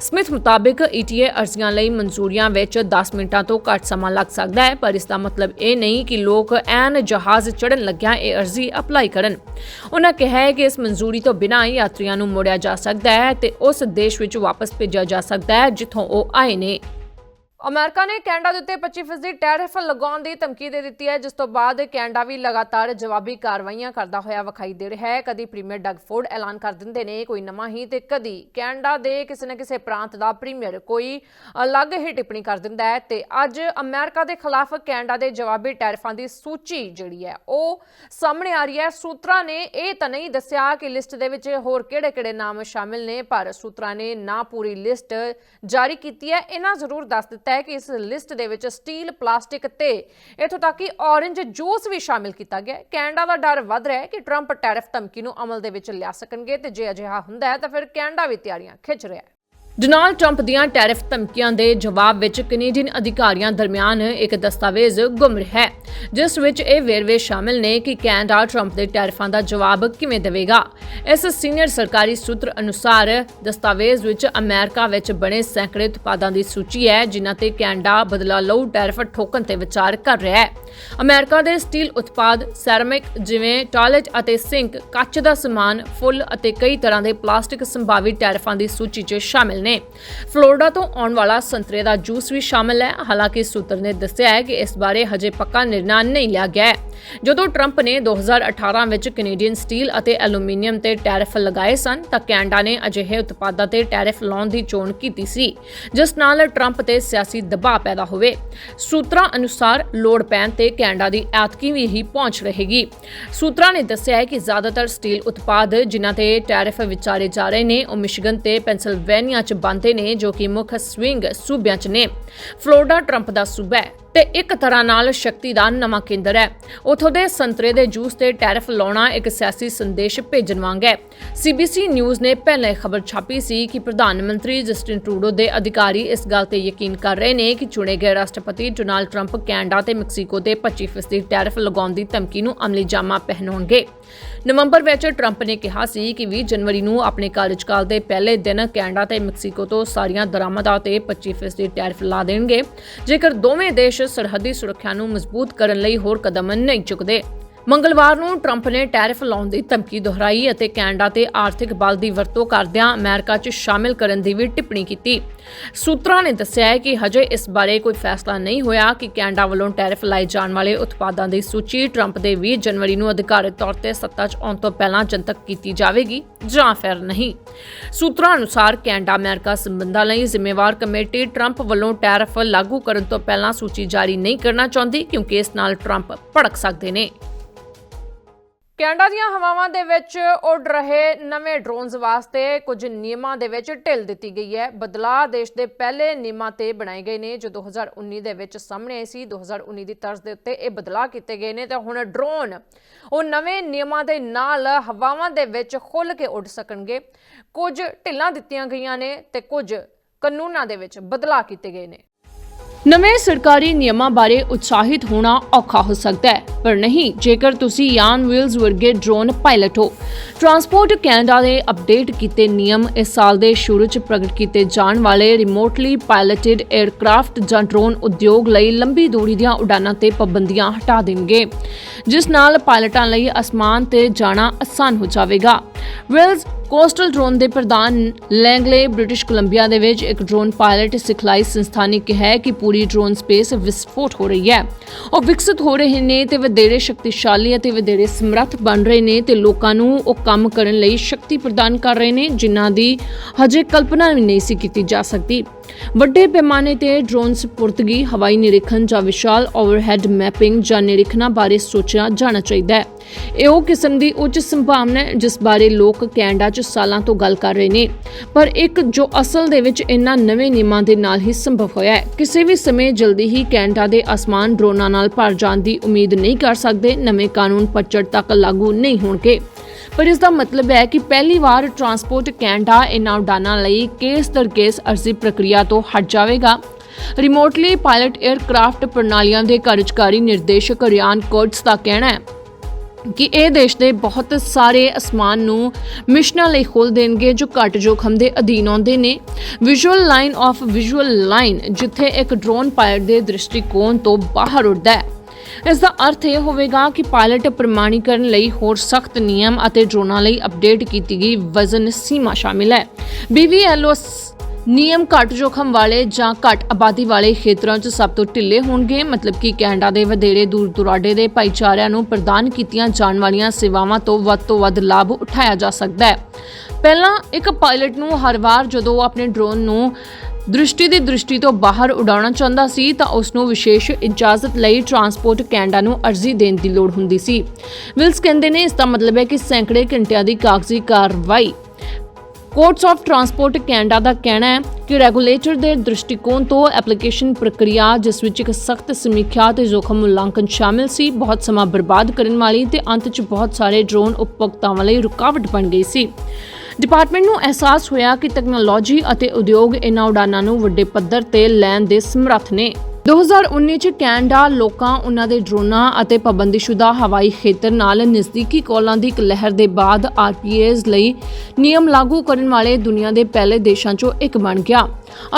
ਸਮਿਥ ਮੁਤਾਬਿਕ ETA ਅਰਜ਼ੀਆਂ ਲਈ ਮਨਜ਼ੂਰੀਆਂ ਵਿੱਚ 10 ਮਿੰਟਾਂ ਤੋਂ ਘੱਟ ਸਮਾਂ ਲੱਗ ਸਕਦਾ ਹੈ, ਪਰ ਇਸ ਦਾ ਮਤਲਬ ਇਹ ਨਹੀਂ ਕਿ ਲੋਕ ਐਨ ਜਹਾਜ਼ ਚੜ੍ਹਨ ਲੱਗਿਆਂ ਇਹ ਅਰਜ਼ੀ ਅਪਲਾਈ ਕਰਨ। ਉਹਨਾਂ ਕਿਹਾ ਹੈ ਕਿ ਇਸ ਮਨਜ਼ੂਰੀ ਤੋਂ ਬਿਨਾਂ ਹੀ ਯਾਤਰੀਆਂ ਨੂੰ ਮੋੜਿਆ ਜਾ ਸਕਦਾ ਹੈ ਤੇ ਉਸ ਦੇਸ਼ ਵਿੱਚ ਵਾਪਸ ਭੇਜਿਆ ਜਾ ਸਕਦਾ ਹੈ, ਜਿੱਥੋਂ ਉਹ ਆਏ ਨੇ। ਅਮਰੀਕਾ ਨੇ ਕੈਨੇਡਾ ਦੇ ਉੱਤੇ 25% ਟੈਰਿਫ ਲਗਾਉਣ ਦੀ ਧਮਕੀ ਦੇ ਦਿੱਤੀ ਹੈ, ਜਿਸ ਤੋਂ ਬਾਅਦ ਕੈਨੇਡਾ ਵੀ ਲਗਾਤਾਰ ਜਵਾਬੀ ਕਾਰਵਾਈਆਂ ਕਰਦਾ ਹੋਇਆ ਵਿਖਾਈ ਦੇ ਰਿਹਾ ਹੈ। ਕਦੀ ਪ੍ਰੀਮੀਅਰ ਡਗ ਫੋਰਡ ਐਲਾਨ ਕਰ ਦਿੰਦੇ ਨੇ ਕੋਈ ਨਵਾਂ ਹੀ ਤੇ ਕਦੀ ਕੈਨੇਡਾ ਦੇ ਕਿਸੇ ਨਾ ਕਿਸੇ ਪ੍ਰਾਂਤ ਦਾ ਪ੍ਰੀਮੀਅਰ ਕੋਈ ਅਲੱਗ ਹੀ ਟਿੱਪਣੀ ਕਰ ਦਿੰਦਾ ਹੈ ਤੇ ਅੱਜ ਅਮਰੀਕਾ ਦੇ ਖਿਲਾਫ ਕੈਨੇਡਾ ਦੇ ਜਵਾਬੀ ਟੈਰਿਫਾਂ ਦੀ ਸੂਚੀ ਜਿਹੜੀ ਹੈ, ਉਹ ਸਾਹਮਣੇ ਆ ਰਹੀ ਹੈ। ਸੂਤਰਾਂ ਨੇ ਇਹ ਤਾਂ ਨਹੀਂ ਦੱਸਿਆ ਕਿ ਲਿਸਟ ਦੇ ਵਿੱਚ ਹੋਰ ਕਿਹੜੇ-ਕਿਹੜੇ ਨਾਮ ਸ਼ਾਮਿਲ ਨੇ, ਪਰ ਸੂਤਰਾਂ ਨੇ ਨਾ ਪੂਰੀ ਲਿਸਟ ਜਾਰੀ ਕੀਤੀ ਹੈ। ਇਹਨਾਂ ਜ਼ਰੂਰ ਦੱਸ ਦਿੱਤਾ ਹੈ ਕਿ ਇਸ ਲਿਸਟ ਦੇ ਵਿੱਚ ਸਟੀਲ, ਪਲਾਸਟਿਕ ਤੇ ਇਥੋਂ ਤੱਕ ਕਿ ਔਰੇਂਜ ਜੂਸ ਵੀ ਸ਼ਾਮਿਲ ਕੀਤਾ ਗਿਆ ਹੈ। ਕੈਨੇਡਾ ਦਾ ਡਰ ਵੱਧ ਰਿਹਾ ਹੈ ਕਿ ਟਰੰਪ ਟੈਰਿਫ ਧਮਕੀ ਨੂੰ ਅਮਲ ਦੇ ਵਿੱਚ ਲਿਆ ਸਕਣਗੇ ਤੇ ਜੇ ਅਜਿਹਾ ਹੁੰਦਾ ਹੈ ਤਾਂ ਫਿਰ ਕੈਨੇਡਾ ਵੀ ਤਿਆਰੀਆਂ ਖਿੱਚ ਰਿਹਾ ਹੈ। ਡੋਨਾਲਡ ਟਰੰਪ ਦੀਆਂ ਟੈਰਿਫ ਧਮਕੀਆਂ ਦੇ ਜਵਾਬ ਵਿੱਚ ਕੈਨੇਡੀਅਨ ਅਧਿਕਾਰੀਆਂ ਦਰਮਿਆਨ ਇੱਕ ਦਸਤਾਵੇਜ਼ ਗੁੰਮ ਰਿਹਾ ਹੈ, ਜਿਸ ਵਿੱਚ ਇਹ ਵੇਰਵੇ ਸ਼ਾਮਿਲ ਨੇ ਕਿ ਕੈਨੇਡਾ ਟਰੰਪ ਦੇ ਟੈਰਿਫਾਂ ਦਾ ਜਵਾਬ ਕਿਵੇਂ ਦੇਵੇਗਾ। ਇਸ ਸੀਨੀਅਰ ਸਰਕਾਰੀ ਸੂਤਰ ਅਨੁਸਾਰ ਦਸਤਾਵੇਜ਼ ਵਿੱਚ ਅਮਰੀਕਾ ਵਿੱਚ ਬਣੇ ਸੈਂਕੜੇ ਉਤਪਾਦਾਂ ਦੀ ਸੂਚੀ ਹੈ, ਜਿਨ੍ਹਾਂ ਤੇ ਕੈਨੇਡਾ ਬਦਲਾ ਲਊ ਟੈਰਿਫ ਠੋਕਣ ਤੇ ਵਿਚਾਰ ਕਰ ਰਿਹਾ ਹੈ। ਅਮਰੀਕਾ ਦੇ ਸਟੀਲ ਉਤਪਾਦ ਸੈਰਾਮਿਕ ਜਿਵੇਂ ਟਾਇਲਟ ਅਤੇ ਸਿੰਕ ਕੱਚ ਦਾ ਸਮਾਨ, ਫੁੱਲ ਅਤੇ ਕਈ ਤਰ੍ਹਾਂ ਦੇ ਪਲਾਸਟਿਕ ਸੰਭਾਵੀ ਟੈਰਿਫਾਂ ਦੀ ਸੂਚੀ 'ਚ ਸ਼ਾਮਿਲ ਨੇ। ਫਲੋਰੀਡਾ ਤੋਂ ਆਉਣ ਵਾਲਾ ਸੰਤਰੇ ਦਾ ਜੂਸ ਵੀ ਸ਼ਾਮਿਲ ਹੈ। ਹਾਲਾਂਕਿ ਸੂਤਰ ਨੇ ਦੱਸਿਆ ਹੈ ਕਿ ਇਸ ਬਾਰੇ ਹਜੇ ਪੱਕਾ ਨਿਰਣਾ ਨਹੀਂ ਲਿਆ ਗਿਆ ਹੈ। ਜਦੋਂ ਟਰੰਪ ਨੇ 2018 ਵਿੱਚ ਕੈਨੇਡੀਅਨ ਸਟੀਲ ਅਤੇ ਐਲੂਮੀਨੀਅਮ ਤੇ ਟੈਰਿਫ ਲਗਾਏ ਸਨ, ਤਾਂ ਕੈਨੇਡਾ ਨੇ ਅਜਿਹੇ ਉਤਪਾਦਾਂ ਤੇ ਟੈਰਿਫ ਲਾਉਣ ਦੀ ਚੋਣ ਕੀਤੀ ਸੀ, ਜਿਸ ਨਾਲ ਟਰੰਪ ਤੇ ਸਿਆਸੀ ਦਬਾਅ ਪੈਦਾ ਹੋਵੇ। ਸੂਤਰਾਂ ਅਨੁਸਾਰ ਲੋੜ ਪੈਣ ਤੇ ਕੈਨੇਡਾ ਦੀ ਐਤਕੀ ਵੀ ਹੀ ਪਹੁੰਚ ਰਹੇਗੀ। ਸੂਤਰਾਂ ਨੇ ਦੱਸਿਆ ਹੈ ਕਿ ਜ਼ਿਆਦਾਤਰ ਸਟੀਲ ਉਤਪਾਦ ਜਿਨ੍ਹਾਂ ਤੇ ਟੈਰਿਫ ਵਿਚਾਰੇ ਜਾ ਰਹੇ ਨੇ, ਉਹ ਮਿਸ਼ੀਗਨ ਤੇ ਪੈਂਸਿਲਵੇਨੀਆ 'ਚ ਬਣਦੇ ਨੇ ਜੋ ਕਿ ਮੁੱਖ ਸਵਿੰਗ ਸੂਬਿਆਂ 'ਚ ਨੇ। ਫਲੋਰੀਡਾ ਟਰੰਪ ਦਾ ਸੂਬਾ ਹੈ। ਤੇ ਇੱਕ ਤਰ੍ਹਾਂ ਨਾਲ ਸ਼ਕਤੀ ਦਾ ਨਵਾਂ ਕੇਂਦਰ ਹੈ। ਉਥੋਂ ਦੇ ਸੰਤਰੇ ਦੇ ਜੂਸ ਤੇ ਟੈਰਿਫ ਲਾਉਣਾ ਇੱਕ ਸਿਆਸੀ ਸੰਦੇਸ਼ ਭੇਜਣ ਵਾਂਗ ਹੈ। ਸੀਬੀਸੀ ਨਿਊਜ਼ ਨੇ ਪਹਿਲਾਂ ਇਹ ਖਬਰ ਛਾਪੀ ਸੀ ਕਿ ਪ੍ਰਧਾਨ ਮੰਤਰੀ ਜਸਟਿਨ ਟਰੂਡੋ ਦੇ ਅਧਿਕਾਰੀ ਇਸ ਗੱਲ ਤੇ ਯਕੀਨ ਕਰ ਰਹੇ ਨੇ ਕਿ ਚੁਣੇ ਗਏ ਰਾਸ਼ਟਰਪਤੀ ਡੋਨਾਲਡ ਟਰੰਪ ਕੈਨੇਡਾ ਤੇ ਮੈਕਸੀਕੋ ਤੇ 25% ਟੈਰਿਫ ਲਗਾਉਣ ਦੀ ਧਮਕੀ ਨੂੰ ਅਮਲੀ ਜਾਮਾ ਪਹਿਨਾਉਣਗੇ। ਨਵੰਬਰ ਵਿੱਚ ਟਰੰਪ ਨੇ ਕਿਹਾ ਸੀ ਕਿ 20 ਜਨਵਰੀ ਨੂੰ ਆਪਣੇ ਕਾਰਜਕਾਲ ਦੇ ਪਹਿਲੇ ਦਿਨ ਕੈਨੇਡਾ ਤੇ ਮੈਕਸੀਕੋ ਤੋਂ ਸਾਰੀਆਂ ਦਰਾਮਦਾਂ ਤੇ 25% ਟੈਰਿਫ ਲਾ ਦੇਣਗੇ। ਜੇਕਰ ਦੋਵੇਂ ਦੇਸ਼ ਸਰਹੱਦੀ ਸੁਰੱਖਿਆ ਨੂੰ ਮਜ਼ਬੂਤ ਕਰਨ ਲਈ ਹੋਰ ਕਦਮ ਨਹੀਂ ਚੁੱਕਦੇ। ਮੰਗਲਵਾਰ ਨੂੰ ਟਰੰਪ ਨੇ ਟੈਰਿਫ ਲਾਉਣ ਦੀ ਧਮਕੀ ਦੁਹਰਾਈ ਅਤੇ ਕੈਨੇਡਾ ਤੇ ਆਰਥਿਕ ਬਲ ਦੀ ਵਰਤੋਂ ਕਰਦਿਆਂ ਅਮਰੀਕਾ 'ਚ ਸ਼ਾਮਿਲ ਕਰਨ ਦੀ ਵੀ ਟਿੱਪਣੀ ਕੀਤੀ। ਸੂਤਰਾਂ ਨੇ ਦੱਸਿਆ ਹੈ ਕਿ ਹਜੇ ਇਸ ਬਾਰੇ ਕੋਈ ਫੈਸਲਾ ਨਹੀਂ ਹੋਇਆ ਕਿ ਕੈਨੇਡਾ ਵੱਲੋਂ ਟੈਰਿਫ ਲਾਏ ਜਾਣ ਵਾਲੇ ਉਤਪਾਦਾਂ ਦੀ ਸੂਚੀ ਟਰੰਪ ਦੇ 20 ਜਨਵਰੀ ਨੂੰ ਅਧਿਕਾਰਤ ਤੌਰ ਤੇ ਸੱਤਾ 'ਚ ਆਉਣ ਤੋਂ ਪਹਿਲਾਂ ਜਨਤਕ ਕੀਤੀ ਜਾਵੇਗੀ ਜਾਂ ਫਿਰ ਨਹੀਂ। ਸੂਤਰਾਂ ਅਨੁਸਾਰ ਕੈਨੇਡਾ ਅਮਰੀਕਾ ਸੰਬੰਧਾਂ ਲਈ ਜ਼ਿੰਮੇਵਾਰ ਕਮੇਟੀ ਟਰੰਪ ਵੱਲੋਂ ਟੈਰਿਫ ਲਾਗੂ ਕਰਨ ਤੋਂ ਪਹਿਲਾਂ ਸੂਚੀ ਜਾਰੀ ਨਹੀਂ ਕਰਨਾ ਚਾਹੁੰਦੀ ਕਿਉਂਕਿ ਇਸ ਨਾਲ ਟਰੰਪ ਭੜਕ ਸਕਦੇ ਨੇ। ਕੈਨੇਡਾ ਦੀਆਂ ਹਵਾਵਾਂ ਦੇ ਵਿੱਚ ਉੱਡ ਰਹੇ ਨਵੇਂ ਡਰੋਨਸ ਵਾਸਤੇ ਕੁਝ ਨਿਯਮਾਂ ਦੇ ਵਿੱਚ ਢਿੱਲ ਦਿੱਤੀ ਗਈ ਹੈ। ਬਦਲਾਅ ਦੇਸ਼ ਦੇ ਪਹਿਲੇ ਨਿਯਮਾਂ ਤੇ ਬਣਾਏ ਗਏ ਨੇ। ਜੋ 2019 ਦੇ ਵਿੱਚ ਸਾਹਮਣੇ ਆਏ ਸੀ 2019 ਦੀ ਤਰਜ਼ ਦੇ ਉੱਤੇ ਇਹ ਬਦਲਾਅ ਕੀਤੇ ਗਏ ਨੇ। ਤੇ ਹੁਣ ਡਰੋਨ, ਉਹ ਨਵੇਂ ਨਿਯਮਾਂ ਦੇ ਨਾਲ ਹਵਾਵਾਂ ਦੇ ਵਿੱਚ ਖੁੱਲ ਕੇ ਉੱਡ ਸਕਣਗੇ। ਕੁਝ ਢਿੱਲਾਂ ਦਿੱਤੀਆਂ ਗਈਆਂ ਨੇ ਤੇ ਕੁਝ ਕਾਨੂੰਨਾਂ ਦੇ ਵਿੱਚ ਬਦਲਾਅ ਕੀਤੇ ਗਏ ਨੇ। ਨਵੇਂ ਸਰਕਾਰੀ ਨਿਯਮਾਂ ਬਾਰੇ ਉਤਸ਼ਾਹਿਤ ਹੋਣਾ ਔਖਾ ਹੋ ਸਕਦਾ ਹੈ, ਪਰ ਨਹੀਂ, ਜੇਕਰ ਤੁਸੀਂ ਯਾਨ ਵੀਲਸ ਵਰਗੇ ਡਰੋਨ ਪਾਇਲਟ ਹੋ। ਟਰਾਂਸਪੋਰਟ ਕੈਨੇਡਾ ਦੇ ਅਪਡੇਟ ਕੀਤੇ ਨਿਯਮ ਇਸ ਸਾਲ ਦੇ ਸ਼ੁਰੂ 'ਚ ਪ੍ਰਗਟ ਕੀਤੇ ਜਾਣ ਵਾਲੇ ਰਿਮੋਟਲੀ ਪਾਇਲਟਡ 에ਅਰਕ੍ਰਾਫਟ ਜਾਂ ਡਰੋਨ ਉਦਯੋਗ ਲਈ ਲੰਬੀ ਦੂਰੀ ਦੀਆਂ ਉਡਾਨਾਂ ਤੇ ਪਾਬੰਦੀਆਂ ਹਟਾ ਦੇਣਗੇ, ਜਿਸ ਨਾਲ ਪਾਇਲਟਾਂ ਲਈ ਅਸਮਾਨ ਤੇ ਜਾਣਾ ਆਸਾਨ ਹੋ ਜਾਵੇਗਾ। ਵਿਲਸ ਕੋਸਟਲ ਡਰੋਨ ਦੇ ਪ੍ਰਧਾਨ ਲੈਂਗਲੇ, ਬ੍ਰਿਟਿਸ਼ ਕੋਲੰਬੀਆ ਦੇ ਵਿੱਚ ਇੱਕ ਡਰੋਨ ਪਾਇਲਟ ਸਿਖਲਾਈ ਸੰਸਥਾ ਨੇ ਕਿਹਾ ਕਿ ਪੂਰੀ ਡਰੋਨ ਸਪੇਸ ਵਿਸਫੋਟ ਹੋ ਰਹੀ ਹੈ। ਉਹ ਵਿਕਸਿਤ ਹੋ ਰਹੇ ਨੇ ਤੇ ਵਧੇਰੇ ਸ਼ਕਤੀਸ਼ਾਲੀ ਅਤੇ ਵਧੇਰੇ ਸਮਰੱਥ ਬਣ ਰਹੇ ਨੇ ਤੇ ਲੋਕਾਂ ਨੂੰ ਉਹ ਕੰਮ ਕਰਨ ਲਈ ਸ਼ਕਤੀ ਪ੍ਰਦਾਨ ਕਰ ਰਹੇ ਨੇ, ਜਿਨ੍ਹਾਂ ਦੀ ਹਜੇ ਕਲਪਨਾ ਵੀ ਨਹੀਂ ਸੀ ਕੀਤੀ ਜਾ ਸਕਦੀ। ਵੱਡੇ ਪੈਮਾਨੇ ਤੇ ਡਰੋਨ ਸਪੁਰਦਗੀ ਹਵਾਈ ਨਿਰੀਖਣ ਜਾਂ ਵਿਸ਼ਾਲ ਓਵਰਹੈਡ ਮੈਪਿੰਗ ਜਾਂ ਨਿਰੀਖਣਾਂ ਬਾਰੇ ਸੋਚਿਆ ਜਾਣਾ ਚਾਹੀਦਾ ਹੈ। ਇਹ ਉਹ ਕਿਸਮ ਦੀ ਉੱਚ ਸੰਭਾਵਨਾ ਹੈ ਜਿਸ ਬਾਰੇ ਲੋਕ ਕੈਨੇਡਾ 'ਚ ਸਾਲਾਂ ਤੋਂ ਗੱਲ ਕਰ ਰਹੇ ਨੇ। ਪਰ ਇੱਕ ਜੋ ਅਸਲ ਦੇ ਵਿੱਚ ਇਹਨਾਂ ਨਵੇਂ ਨਿਯਮਾਂ ਦੇ ਨਾਲ ਹੀ ਸੰਭਵ ਹੋਇਆ ਹੈ। ਕਿਸੇ ਵੀ ਸਮੇਂ ਜਲਦੀ ਹੀ ਕੈਨੇਡਾ ਦੇ ਅਸਮਾਨ ਡਰੋਨਾਂ ਨਾਲ ਭਰ ਜਾਣ ਦੀ ਉਮੀਦ ਨਹੀਂ ਕਰ ਸਕਦੇ। ਨਵੇਂ ਕਾਨੂੰਨ ਪੱਚੜ ਤੱਕ ਲਾਗੂ ਨਹੀਂ ਹੋਣਗੇ। ਪਰ ਇਸ ਦਾ ਮਤਲਬ ਹੈ ਕਿ ਪਹਿਲੀ ਵਾਰ ਟਰਾਂਸਪੋਰਟ ਕੈਨੇਡਾ ਇਹਨਾਂ ਉਡਾਨਾਂ ਲਈ ਕੇਸ ਦਰ ਕੇਸ ਅਰਜ਼ੀ ਪ੍ਰਕਿਰਿਆ ਤੋਂ ਹਟ ਜਾਵੇਗਾ। ਰਿਮੋਟਲੀ ਪਾਇਲਟ 에ਅਰਕ੍ਰਾਫਟ ਪ੍ਰਣਾਲੀਆਂ ਦੇ ਕਾਰਜਕਾਰੀ ਨਿਰਦੇਸ਼ਕ ਰਿਆਨ ਕੋਟਸ ਦਾ ਕਹਿਣਾ ਹੈ ਕਿ ਇਹ ਦੇਸ਼ ਦੇ ਬਹੁਤ ਸਾਰੇ ਅਸਮਾਨ ਨੂੰ ਮਿਸ਼ਨਾਂ ਲਈ ਖੋਲ ਦੇਣਗੇ ਜੋ ਘੱਟ ਜੋਖਮ ਦੇ ਅਧੀਨ ਆਉਂਦੇ ਨੇ। Visual line of visual line ਜਿੱਥੇ ਇੱਕ ਡਰੋਨ ਪਾਇਲਟ ਦੇ ਦ੍ਰਿਸ਼ਟੀਕੋਣ ਤੋਂ ਬਾਹਰ ਉੱਡਦਾ ਹੈ। ਇਸ ਦਾ ਅਰਥ ਇਹ ਹੋਵੇਗਾ ਕਿ ਪਾਇਲਟ ਪ੍ਰਮਾਣੀਕਰਨ ਲਈ ਹੋਰ ਸਖਤ ਨਿਯਮ ਅਤੇ ਡਰੋਨਾਂ ਲਈ ਅਪਡੇਟ ਕੀਤੀ ਗਈ ਵਜ਼ਨ ਸੀਮਾ ਸ਼ਾਮਿਲ ਹੈ। BVLOS ਨਿਯਮ ਘੱਟ ਜੋਖਮ ਵਾਲੇ ਜਾਂ ਘੱਟ ਆਬਾਦੀ ਵਾਲੇ ਖੇਤਰਾਂ 'ਚ ਸਭ ਤੋਂ ਢਿੱਲੇ ਹੋਣਗੇ, ਮਤਲਬ ਕਿ ਕੈਨੇਡਾ ਦੇ ਵਧੇਰੇ ਦੂਰ ਦੁਰਾਡੇ ਦੇ ਭਾਈਚਾਰਿਆਂ ਨੂੰ ਪ੍ਰਦਾਨ ਕੀਤੀਆਂ ਜਾਣ ਵਾਲੀਆਂ ਸੇਵਾਵਾਂ ਤੋਂ ਵੱਧ ਤੋਂ ਵੱਧ ਲਾਭ ਉਠਾਇਆ ਜਾ ਸਕਦਾ ਹੈ। ਪਹਿਲਾਂ ਇੱਕ ਪਾਇਲਟ ਨੂੰ ਹਰ ਵਾਰ ਜਦੋਂ ਉਹ ਆਪਣੇ ਡਰੋਨ ਨੂੰ ਦ੍ਰਿਸ਼ਟੀ ਦੀ ਦ੍ਰਿਸ਼ਟੀ ਤੋਂ ਬਾਹਰ ਉਡਾਉਣਾ ਚਾਹੁੰਦਾ ਸੀ ਤਾਂ ਉਸ ਨੂੰ ਵਿਸ਼ੇਸ਼ ਇਜਾਜ਼ਤ ਲਈ ਟਰਾਂਸਪੋਰਟ ਕੈਨੇਡਾ ਨੂੰ ਅਰਜ਼ੀ ਦੇਣ ਦੀ ਲੋੜ ਹੁੰਦੀ ਸੀ। ਵਿਲਸ ਕਹਿੰਦੇ ਨੇ, ਇਸ ਦਾ ਮਤਲਬ ਹੈ ਕਿ ਸੈਂਕੜੇ ਘੰਟਿਆਂ ਦੀ ਕਾਗਜ਼ੀ ਕਾਰਵਾਈ। ਕੋਰਟਸ ਆਫ ਟਰਾਂਸਪੋਰਟ ਕੈਨੇਡਾ ਦਾ ਕਹਿਣਾ ਹੈ ਕਿ ਰੈਗੂਲੇਟਰ ਦੇ ਦ੍ਰਿਸ਼ਟੀਕੋਣ ਤੋਂ ਐਪਲੀਕੇਸ਼ਨ ਪ੍ਰਕਿਰਿਆ, ਜਿਸ ਵਿੱਚ ਇੱਕ ਸਖਤ ਸਮੀਖਿਆ ਤੇ ਜੋਖਮ ਮੁਲਾਂਕਣ ਸ਼ਾਮਿਲ ਸੀ, ਬਹੁਤ ਸਮਾਂ ਬਰਬਾਦ ਕਰਨ ਵਾਲੀ ਤੇ ਅੰਤ 'ਚ ਬਹੁਤ ਸਾਰੇ ਡਰੋਨ ਉਪਭੋਗਤਾਵਾਂ ਲਈ ਰੁਕਾਵਟ ਬਣ ਗਈ ਸੀ। ਡਿਪਾਰਟਮੈਂਟ ਨੂੰ ਅਹਿਸਾਸ ਹੋਇਆ ਕਿ ਟੈਕਨੋਲੋਜੀ ਅਤੇ ਉਦਯੋਗ ਇਹਨਾਂ ਉਡਾਨਾਂ ਨੂੰ ਵੱਡੇ ਪੱਧਰ ਤੇ ਲੈਣ ਦੇ ਸਮਰੱਥ ਨੇ। 2019 ਚ ਕੈਨੇਡਾ, ਲੋਕਾਂ, ਉਹਨਾਂ ਦੇ ਡਰੋਨਾਂ ਅਤੇ ਪਾਬੰਦੀਸ਼ੁਦਾ ਹਵਾਈ ਖੇਤਰ ਨਾਲ ਨਜ਼ਦੀਕੀ ਕਾਲਾਂ ਦੀ ਇੱਕ ਲਹਿਰ ਦੇ ਬਾਅਦ ਆਰਪੀਏਜ਼ ਲਈ ਨਿਯਮ ਲਾਗੂ ਕਰਨ ਵਾਲੇ ਦੁਨੀਆ ਦੇ ਪਹਿਲੇ ਦੇਸ਼ਾਂ ਚੋਂ ਇੱਕ ਬਣ ਗਿਆ।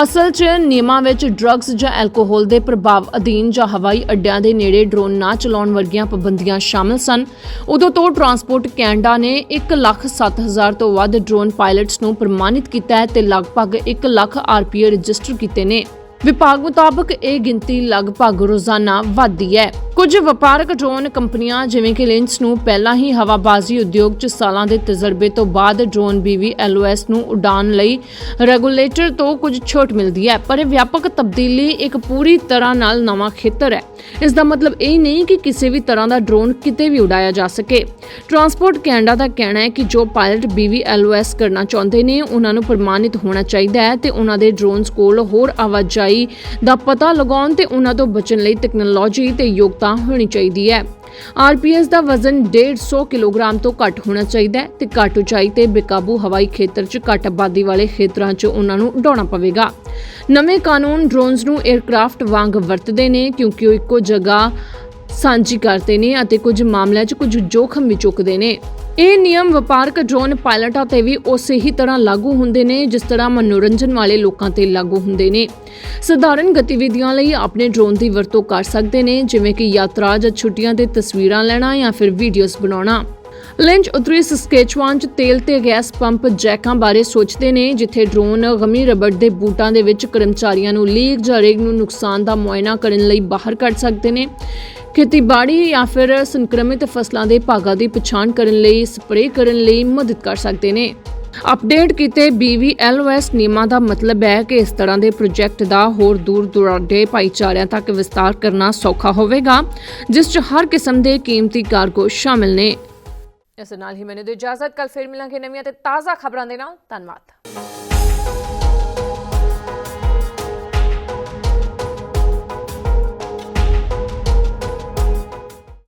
ਅਸਲ 'ਚ ਨਿਯਮਾਂ ਵਿੱਚ ਡਰੱਗਸ ਜਾਂ ਐਲਕੋਹਲ ਦੇ ਪ੍ਰਭਾਵ ਅਧੀਨ ਜਾਂ ਹਵਾਈ ਅੱਡਿਆਂ ਦੇ ਨੇੜੇ ਡਰੋਨ ਨਾ ਚਲਾਉਣ ਵਰਗੀਆਂ ਪਾਬੰਦੀਆਂ ਸ਼ਾਮਲ ਸਨ। ਉਦੋਂ ਤੋਂ ਟਰਾਂਸਪੋਰਟ ਕੈਨੇਡਾ ਨੇ 107000 ਤੋਂ ਵੱਧ ਡਰੋਨ ਪਾਇਲਟਸ ਨੂੰ ਪ੍ਰਮਾਣਿਤ ਕੀਤਾ ਹੈ ਤੇ ਲਗਭਗ 1 ਲੱਖ ਆਰਪੀਏ ਰਜਿਸਟਰ ਕੀਤੇ ਨੇ। ਵਿਭਾਗ ਮੁਤਾਬਕ ਇਹ ਗਿਣਤੀ ਲਗਭਗ ਰੋਜ਼ਾਨਾ ਵਧਦੀ ਹੈ। ਕੁਝ ਵਪਾਰਕ ਡਰੋਨ ਕੰਪਨੀਆਂ ਜਿਵੇਂ ਕਿ ਲਿੰਸ ਨੂੰ ਪਹਿਲਾਂ ਹੀ ਹਵਾਬਾਜ਼ੀ ਉਦਯੋਗ 'ਚ ਸਾਲਾਂ ਦੇ ਤਜਰਬੇ ਤੋਂ ਬਾਅਦ ਡਰੋਨ BVLOS ਨੂੰ ਉਡਾਣ ਲਈ ਰੈਗੂਲੇਟਰ ਤੋਂ ਕੁਝ ਛੋਟ ਮਿਲਦੀ ਹੈ, ਪਰ ਇਹ ਵਿਆਪਕ ਤਬਦੀਲੀ ਇੱਕ ਪੂਰੀ ਤਰ੍ਹਾਂ ਨਾਲ ਨਵਾਂ ਖੇਤਰ ਹੈ। ਇਸ ਦਾ ਮਤਲਬ ਇਹ ਨਹੀਂ ਕਿ ਕਿਸੇ ਵੀ ਤਰ੍ਹਾਂ ਦਾ ਡਰੋਨ ਕਿਤੇ ਵੀ ਉਡਾਇਆ ਜਾ ਸਕੇ। ਟਰਾਂਸਪੋਰਟ ਕੈਨੇਡਾ ਦਾ ਕਹਿਣਾ ਹੈ ਕਿ ਜੋ ਪਾਇਲਟ ਬੀਵੀ BVLOS ਕਰਨਾ ਚਾਹੁੰਦੇ ਨੇ, ਉਹਨਾਂ ਨੂੰ ਪ੍ਰਮਾਣਿਤ ਹੋਣਾ ਚਾਹੀਦਾ ਹੈ ਤੇ ਉਹਨਾਂ ਦੇ ਡਰੋਨਸ ਕੋਲ ਹੋਰ ਆਵਾਜਾਈ ਦਾ ਪਤਾ ਲਗਾਉਣ ਤੇ ਉਹਨਾਂ ਤੋਂ ਬਚਣ ਲਈ ਟੈਕਨੋਲੋਜੀ ਤੇ ਯੋਗਤਾ ਹੋਣੀ ਚਾਹੀਦੀ ਹੈ। ਆਰਪੀਐਸ ਦਾ ਵਜ਼ਨ 150 ਕਿਲੋਗ੍ਰਾਮ ਤੋਂ ਘੱਟ ਹੋਣਾ ਚਾਹੀਦਾ ਹੈ ਤੇ ਘੱਟ ਉਚਾਈ ਤੇ ਬੇਕਾਬੂ ਹਵਾਈ ਖੇਤਰ 'ਚ ਘੱਟ ਆਬਾਦੀ ਵਾਲੇ ਖੇਤਰਾਂ 'ਚ ਉਹਨਾਂ ਨੂੰ ਉਡਾਉਣਾ ਪਵੇਗਾ। ਨਵੇਂ ਕਾਨੂੰਨ ਡਰੋਨਸ ਨੂੰ 에ਅਰਕ੍ਰਾਫਟ ਵਾਂਗ ਵਰਤਦੇ ਨੇ ਕਿਉਂਕਿ ਉਹ ਇੱਕੋ ਜਗ੍ਹਾ ਸਾਂਝੀ ਕਰਦੇ ਨੇ ਅਤੇ ਕੁਝ ਮਾਮਲਿਆਂ 'ਚ ਕੁਝ ਜੋਖਮ ਵੀ ਚੁੱਕਦੇ ਨੇ। ਇਹ ਨਿਯਮ ਵਪਾਰਕ ਡਰੋਨ ਪਾਇਲਟਾਂ ਤੇ ਵੀ ਉਸੇ ਹੀ ਤਰ੍ਹਾਂ ਲਾਗੂ ਹੁੰਦੇ ਨੇ, ਜਿਸ ਤਰ੍ਹਾਂ ਮਨੋਰੰਜਨ ਵਾਲੇ ਲੋਕਾਂ ਤੇ ਲਾਗੂ ਹੁੰਦੇ ਨੇ। ਸਧਾਰਨ ਗਤੀਵਿਧੀਆਂ ਲਈ ਆਪਣੇ ਡਰੋਨ ਦੀ ਵਰਤੋਂ ਕਰ ਸਕਦੇ ਨੇ, ਜਿਵੇਂ ਕਿ ਯਾਤਰਾ ਜਾਂ ਛੁੱਟੀਆਂ ਦੇ ਤਸਵੀਰਾਂ ਲੈਣਾ ਜਾਂ ਫਿਰ ਵੀਡੀਓਜ਼ ਬਣਾਉਣਾ। ਲਿੰਚ ਉਤਰੀ ਸਸਕੇਚਵਾਨ ਚ ਤੇਲ ਤੇ ਗੈਸ ਪੰਪ ਜੈਕਾਂ ਬਾਰੇ ਸੋਚਦੇ ਨੇ, ਜਿੱਥੇ ਡਰੋਨ ਗਮੀ ਰਬੜ ਦੇ ਬੂਟਾਂ ਦੇ ਵਿੱਚ ਕਰਮਚਾਰੀਆਂ ਨੂੰ ਲੀਕ ਜਾਂ ਰੇਗ ਨੂੰ ਨੁਕਸਾਨ ਦਾ ਮੁਆਇਨਾ ਕਰਨ ਲਈ ਬਾਹਰ ਕੱਢ ਸਕਦੇ ਨੇ। ਖੇਤੀਬਾੜੀ ਜਾਂ ਫਿਰ ਸੰਕਰਮਿਤ ਫਸਲਾਂ ਦੇ ਭਾਗਾਂ ਦੀ ਪਛਾਣ ਕਰਨ ਲਈ, ਸਪਰੇਅ ਕਰਨ ਲਈ ਮਦਦ ਕਰ ਸਕਦੇ ਨੇ। ਅਪਡੇਟ ਕੀਤੇ BVLOS ਨਿਯਮਾਂ ਦਾ ਮਤਲਬ ਹੈ ਕਿ ਇਸ ਤਰ੍ਹਾਂ ਦੇ ਪ੍ਰੋਜੈਕਟ ਦਾ ਹੋਰ ਦੂਰ ਦੁਰਾਡੇ ਭਾਈਚਾਰਿਆਂ ਤੱਕ ਵਿਸਤਾਰ ਕਰਨਾ ਸੌਖਾ ਹੋਵੇਗਾ, ਜਿਸ 'ਚ ਹਰ ਕਿਸਮ ਦੇ ਕੀਮਤੀ ਕਾਰਗੋ ਸ਼ਾਮਿਲ ਨੇ। ਇਸ ਨਾਲ ਹੀ ਮੈਨੂੰ ਦਿਓ ਇਜਾਜ਼ਤ। ਕੱਲ ਫਿਰ ਮਿਲਾਂਗੇ ਨਵੀਆਂ ਤੇ ਤਾਜ਼ਾ ਖਬਰਾਂ ਦੇ ਨਾਲ। ਧੰਨਵਾਦ।